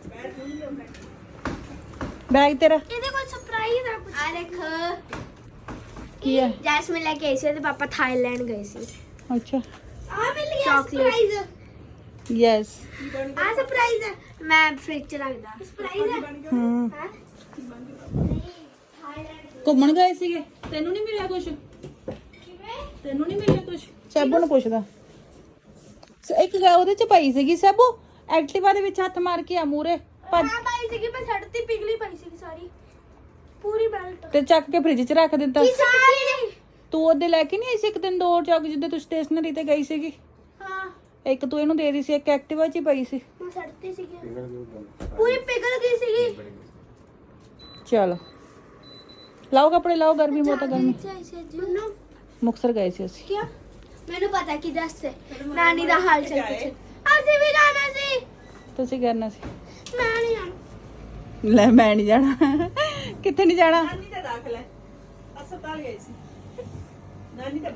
ਬੈਗ ਤੇਰਾ? ਇਹਦੇ ਕੋਲ ਸਰਪ੍ਰਾਈਜ਼ ਆ ਕੁਝ ਆ ਦੇਖ। ਕੀ ਹੈ? ਜੈਸਮੀਨ ਲੈ ਕੇ ਆਈ ਸੀ ਉਹਦੇ ਪਾਪਾ ਥਾਈਲੈਂਡ ਗਏ ਸੀ। ਅੱਛਾ। ਆ ਮਿਲ ਗਿਆ ਸਰਪ੍ਰਾਈਜ਼ ਯੈਸ ਆ ਸਰਪ੍ਰਾਈਜ਼ ਹੈ ਮੈਂ ਫ੍ਰਿਜ ਚ ਰੱਖਦਾ। ਸਰਪ੍ਰਾਈਜ਼ ਹੈ ਹੂੰ। ਹਾਂ? ਘੁੰਮਣ ਗਏ ਸੀਗੇ? ਤੈਨੂੰ ਨਹੀਂ ਮਿਲਿਆ ਕੁਝ ਤੈਨੂੰ ਨਹੀਂ ਮਿਲਿਆ ਕੁਝ ਸੈਬੂ ਨੂੰ ਪੁੱਛਦਾ। ਸ- ਇੱਕ ਗਾ ਉਹਦੇ ਚ ਪਈ ਸੀਗੀ ਸੈਬੂ? ਐਕਟਿਵਾ ਦੇ ਵਿੱਚ ਹੱਥ ਮਾਰ ਕੇ ਆ ਮੂਰੇ ਭੱਜ ਹਾਂ ਪਾਈ ਸੀਗੀ ਮੈਂ ਛੱਡਤੀ ਪਿਗਲੀ ਪਾਈ ਸੀਗੀ ਸਾਰੀ। ਪੂਰੀ ਬੈਲਟ ਤੇ ਚੱਕ ਕੇ ਫ੍ਰਿਜ ਚ ਰੱਖ ਦਿੱਤਾ। ਸਾਰੀ ਤੂੰ ਉਹਦੇ ਲੈ ਕੇ ਨਹੀਂ ਆਈ ਸੀ ਇੱਕ ਦਿਨ ਦੋ ਚੱਕ ਜਿੱਦੇ ਤੂੰ ਸਟੇਸ਼ਨਰੀ ਤੇ ਗਈ ਸੀਗੀ? ਹਾਂ। ਇੱਕ ਤੂੰ ਇਹਨੂੰ ਦੇ ਦੀ ਸੀ ਇੱਕ ਐਕਟਿਵਾ ਚ ਹੀ ਪਈ ਸੀ। ਮੈਂ ਛੱਡਤੀ ਸੀਗੀ। ਪੂਰੀ ਪਿਗਲ ਗਈ ਸੀਗੀ। ਚਲ। ਲਾਓ ਕੱਪੜੇ ਲਾਓ ਗਰਮੀ ਬਹੁਤ ਆ ਗਰਮੀ। ਮੁਕਸਰ ਗਏ ਸੀ ਅਸੀਂ। ਕੀ ਮੈਨੂੰ ਪਤਾ ਕਿ ਦੱਸ ਨਾਨੀ ਦਾ ਹਾਲ ਚਾਲ ਪੁੱਛ। ਅਸੀਂ ਵੀ ਜਾਣਾ ਸੀ। ਤੁਸੀਂ ਕਰਨਾ ਸੀ। ਮੈਂ ਨਹੀਂ ਜਾਣਾ। ਲੈ ਮੈਂ ਨਹੀਂ ਜਾਣਾ। ਕਿੱਥੇ ਨਹੀਂ ਜਾਣਾ?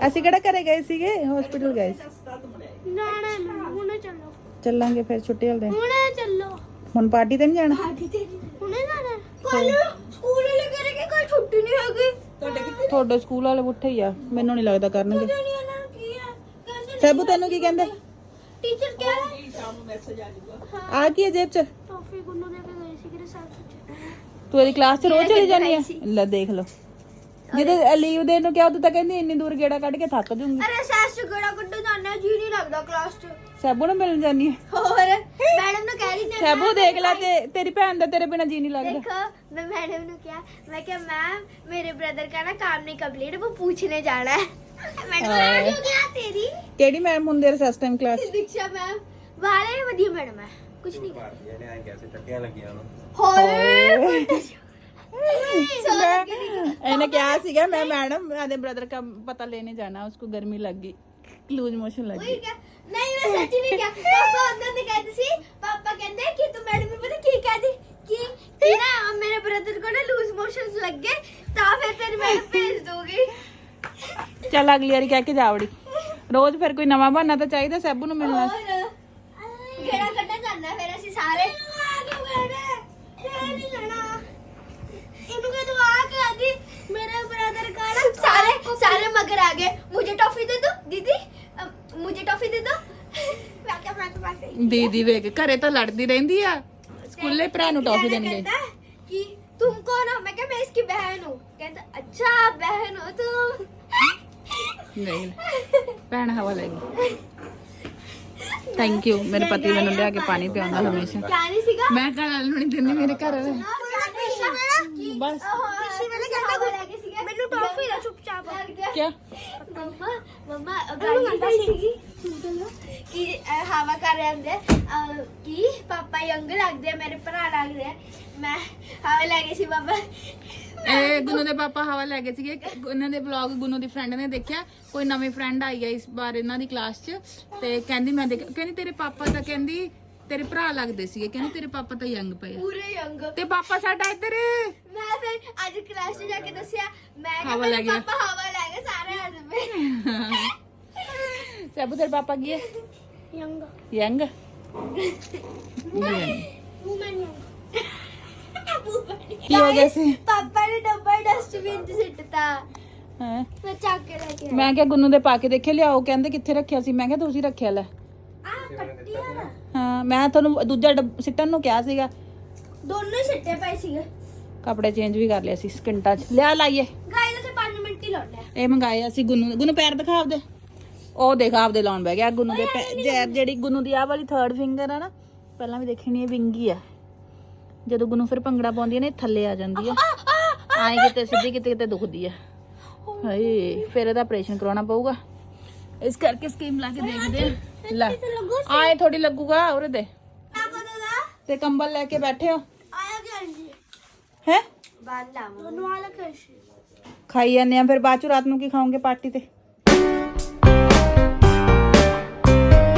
ਅਸੀਂ ਕਿਹੜਾ ਘਰੇ ਗਏ ਸੀਗੇ? ਹਸਪੀਟਲ ਗਏ ਸੀ। ਜਾਣਾ ਹੈ ਮੈਨੂੰ। ਹੁਣੇ ਚੱਲੋ। ਚੱਲਾਂਗੇ ਫਿਰ ਛੁੱਟੀ ਵਾਲੇ ਦਿਨ। ਹੁਣੇ ਚੱਲੋ। ਹੁਣ ਪਾਰਟੀ ਤੇ ਨਹੀਂ ਜਾਣਾ? ਹੁਣੇ ਜਾਣਾ ਕੱਲ ਸਕੂਲ ਲੈ ਕੇ ਕੋਈ ਛੁੱਟੀ ਨਹੀਂ ਹੈਗੀ। ਤੁਹਾਡੇ ਸਕੂਲ ਵਾਲੇ ਉੱਠੇ ਹੀ ਆ। ਮੈਨੂੰ ਨਹੀਂ ਲੱਗਦਾ ਕਰਨਗੇ। ਕੀ ਹੈ ਸੈਬੂ ਤੈਨੂੰ ਕੀ ਕਹਿੰਦੇ ਟੀਚਰ ਕਿਹਾ ਹੈ ਸ਼ਾਮ ਨੂੰ ਮੈਸੇਜ ਆ ਜਾਊਗਾ ਆ ਕੀ ਹੈ ਜੇਬ 'ਚ ਟੌਫੀ ਗੁੰਨੂ ਦੇ ਕੇ ਗਏ ਸੀ ਕਿ ਰਿਸਰਚ ਤੂੰ ਇਹਦੀ ਕਲਾਸ 'ਚ ਰੋਜ਼ ਚਲੀ ਜਾਂਦੀ ਆ ਲੈ ਦੇਖ ਲਓ ਜਿਹਦੇ ਲੀਵ ਦੇਣ ਨੂੰ ਕਿਹਾ ਤੂੰ ਤਾਂ ਕਹਿੰਦੀ ਇੰਨੀ ਦੂਰ ਗੇੜਾ ਕੱਢ ਕੇ ਥੱਕ ਜੂੰਗੀ ਅਰੇ ਸੈਸ ਚ ਗੜਾ ਗੁੱਡੂ ਜਾਣਾ ਜੀ ਨਹੀਂ ਲੱਗਦਾ ਕਲਾਸ ਚ ਸੈਬੂ ਨੂੰ ਮਿਲਣ ਜਾਂਦੀ ਆ ਹੋਰ ਮੈਡਮ ਨੂੰ ਕਹਿ ਰਹੀ ਸੀ ਸੈਬੂ ਦੇਖ ਲੈ ਤੇ ਤੇਰੀ ਭੈਣ ਦਾ ਤੇਰੇ ਬਿਨਾ ਜੀ ਨਹੀਂ ਲੱਗਦਾ देखो मैं मैडम ने क्या मैं क्या मैम मेरे ब्रदर का ना काम नहीं कंप्लीट वो पूछने जाना है ਮੈਡਮ ਆ ਹਾਏ। ਗਿਆ ਤੇਰੀ। ਕਿਹੜੀ ਮੈਮ ਹੁੰਦੀ ਹੈ recess time class Diksha ma'am. ਵਾਲੇ ਵਧੀਆ ਮੈਡਮ ਹੈ ਕੁਝ ਨਹੀਂ ਮਾਰਦੀ ਇਹਨੇ ਐਂ ਕੈਸੇ ਟੱਕੀਆਂ ਲੱਗੀਆਂ ਉਹਨੂੰ। ਹੋਏ। ਇਹਨੇ ਕਿਹਾ ਸੀਗਾ ਮੈਂ ਮੈਡਮ ਆਦੇ ਬ੍ਰਦਰ ਦਾ ਪਤਾ ਲੈਣੇ ਜਾਣਾ ਉਸਕੋ ਗਰਮੀ ਲੱਗ ਗਈ ਲੂਜ ਮੋਸ਼ਨ ਲੱਗ ਗਈ ਨਹੀਂ ਮੈਂ ਸੱਚ ਨਹੀਂ ਕਿਹਾ। ਪਾਪਾ ਉਹਨਾਂ ਨੇ ਕਹਿੰਦੇ ਸੀ ਪਾਪਾ ਕਹਿੰਦੇ ਕਿ ਤੂੰ ਮੈਡਮ ਨੂੰ ਪਤਾ ਕੀ ਕਹਦੀ? ਕਿ ਕਿ ਨਾ ਮੇਰੇ ਬ੍ਰਦਰ ਕੋਲ ਲੂਜ਼ ਮੋਸ਼ਨਸ ਲੱਗੇ ਤਾਂ ਫਿਰ ਤੇਰੀ ਮੈਡਮ ਭੇਜ ਦੋਗੀ तेरी मैडम भेज दोगी ਚੱਲ ਅਗਲੀ ਵਾਰੀ ਕਹਿ ਕੇ ਜਾਵੜੀ ਰੋਜ਼ ਫਿਰ ਕੋਈ ਨਵਾਂ ਬਹਾਨਾ ਤਾਂ ਚਾਹੀਦਾ ਸੈਬੂ ਨੂੰ ਮਿਲਣਾ और घेड़ा कट्टा जाना फिर ਅਸੀਂ ਸਾਰੇ ਕਿਉਂ ਗਏ ਨੇ ਨਹੀਂ ਜਾਣਾ ਇਹਨੂੰ ਕਿ ਤੂੰ ਆ सारे सारे मगर आ गए मुझे टॉफी दे दो दीदी अ, मुझे टॉफी दे दो मैं क्या मैं तो पास ही ਦੀਦੀ ਵੇਖ ਘਰੇ ਤਾਂ ਲੜਦੀ ਰਹਿੰਦੀ ਆ ਸਕੂਲੇ ਭਰਾ ਨੂੰ ਟੌਫੀ ਦੇਣਗੇ कहता है कि तुम कौन हो मैं क्या मैं इसकी बहन हूँ कहता अच्छा बहन हो तुम ਨਹੀਂ ਭੈਣ ਹਵਾ ਲੈ ਗਈ। ਥੈਂਕ ਯੂ ਮੇਰੇ ਪਤੀ ਮੈਨੂੰ ਲਿਆ ਕੇ ਪਾਣੀ ਪਿਆਉਂਦਾ ਹਮੇਸ਼ਾ। ਮੈਂ ਘਰ ਵਾਲੇ ਨੂੰ ਨਹੀਂ ਮੇਰੇ ਘਰ ਵਾਲੇ। ਬਸ। ਮੈਨੂੰ ਟੌਫੀ ਦਾ ਚੁੱਪਚਾਪ। ਕਿਆ? ਮੰਮਾ ਮੰਮਾ ਗੱਲ ਕਰਦਾ ਸੀਗੀ। ਕਿ ਇਹ ਕਰ ਰਹੇ ਹੁੰਦੇ। ਅਹ, ਕਿ ਪਾਪਾ ਯੰਗ ਲੱਗਦੇ ਆ, ਮੇਰੇ ਭਰਾ ਲੱਗਦੇ ਆ। ਮੈਂ ਹਵਾ ਲੱਗੀ ਸੀ ਪਾਪਾ ਇਹ ਗੁੰਨੂ ਦੇ ਪਾਪਾ ਹਵਾ ਲੈ ਗਏ ਸੀਗੇ। ਇਹਨਾਂ ਦੇ ਵਲੌਗ ਗੁੰਨੂ ਦੀ ਫਰੈਂਡ ਨੇ ਦੇਖਿਆ। ਕੋਈ ਨਵੀਂ ਫਰੈਂਡ ਆਈ ਹੈ ਇਸ ਵਾਰ ਇਹਨਾਂ ਦੀ ਕਲਾਸ 'ਚ ਤੇ ਕਹਿੰਦੀ ਮੈਂ ਦੇਖ ਕਹਿੰਦੀ ਤੇਰੇ ਪਾਪਾ ਤਾਂ ਕਹਿੰਦੀ ਤੇਰੇ ਭਰਾ ਲੱਗਦੇ ਸੀਗੇ। ਕਹਿੰਦੀ ਤੇਰੇ ਪਾਪਾ ਤਾਂ ਯੰਗ ਪਏ ਆ। ਪੂਰੇ ਯੰਗ ਤੇ ਪਾਪਾ ਸਾਡਾ ਇੱਧਰ ਮੈਂ ਫਿਰ ਅੱਜ ਕਲਾਸ 'ਚ ਜਾ ਕੇ ਦੱਸਿਆ ਮੈਂ ਹਵਾ। ਪਾਪਾ ਹਵਾ ਲੈ ਗਏ ਸਾਰੇ ਹੱਥ ਸਭ ਤੇਰੇ ਪਾਪਾ ਕੀ ਹੈ ਯੰਗ ਯੰਗ ਵੂਮਨ ਕੀ ਹੋ ਗਿਆ ਸੀ? ਪਾਪਾ ਨੇ ਡੱਬਾ ਡਸਟਬਿਨ 'ਚ ਸਿੱਟਤਾ। ਹਾਂ? ਮੈਂ ਚੱਕ ਕੇ ਲੈ ਕੇ ਆਈ। ਮੈਂ ਕਿਹਾ ਗੁੰਨੂ ਦੇ ਪਾ ਕੇ ਦੇਖੇ ਲਿਆਓ ਕਹਿੰਦੇ ਕਿੱਥੇ ਰੱਖਿਆ ਸੀ। ਮੈਂ ਕਿਹਾ ਤੁਸੀਂ ਰੱਖਿਆ ਲੈ। ਆ ਕੱਟੀ ਆ ਨਾ। ਹਾਂ ਮੈਂ ਤੁਹਾਨੂੰ ਦੂਜਾ ਡੱਬ- ਸਿੱਟਣ ਨੂੰ ਕਿਹਾ ਸੀਗਾ। ਦੋਨੋਂ ਹੀ ਸਿੱਟੇ ਪਏ ਸੀਗੇ। ਕੱਪੜੇ ਚੇਂਜ ਵੀ ਕਰ ਲਿਆ ਸੀ ਸਕਿੰਟਾਂ 'ਚ। ਲਿਆ ਲਾਈਏ। ਗਾਇਸ ਤੇ 5 ਮਿੰਟ ਹੀ ਲਾਉਣੇ ਇਹ ਮੰਗਾਏ ਅਸੀਂ ਗੁੰਨੂ ਗੁੰਨੂ ਪੈਰ ਦਿਖਾ ਆਪਦੇ। ਉਹ ਦੇਖ ਆਪਦੇ ਲਾਉਣ ਬਹਿ ਗਿਆ। ਗੁੰਨੂ ਦੇ ਪੈ- ਜੈ- ਜਿਹੜੀ ਗੁੰਨੂ ਦੀ ਆਹ ਵਾਲੀ ਥਰਡ ਫਿੰਗਰ ਆ ਨਾ ਪਹਿਲਾਂ ਵੀ ਦੇਖੀ ਨਹੀਂ ਇਹ ਵਿੰਗੀ ਆ। ਜਦੋਂ ਗੁੰਨੂ ਫਿਰ ਭੰਗੜਾ ਪਾਉਂਦੀ ਹੈ ਨਾ ਥੱਲੇ ਆ ਜਾਂਦੀ ਆ। ਆਏ ਕਿਤੇ ਸਿੱਧੀ ਕਿਤੇ ਕਿਤੇ ਦੁਖਦੀ ਆ। ਹਾਏ ਫਿਰ ਇਹਦਾ ਆਪਰੇਸ਼ਨ ਕਰਾਉਣਾ ਪਊਗਾ। ਇਸ ਕਰਕੇ ਸਕੀਮ ਲਾ ਕੇ ਦੇਖਦੇ ਆ। ਲੈ ਆਏ ਥੋੜੀ ਲੱਗੂਗਾ ਉਰੇ ਦੇ। ਤੇ ਕੰਬਲ ਲੈ ਕੇ ਬੈਠੇ ਹੋ। ਆਇਆ ਗਿਆ ਜੀ ਹੈ ਬਾਲਾ ਕਸ਼ ਖਾਈ ਜਾਂਦੇ ਆ ਫਿਰ ਬਾਅਦ ਚ ਰਾਤ ਨੂੰ ਕੀ ਖਾਓਗੇ ਪਾਰਟੀ ਤੇ?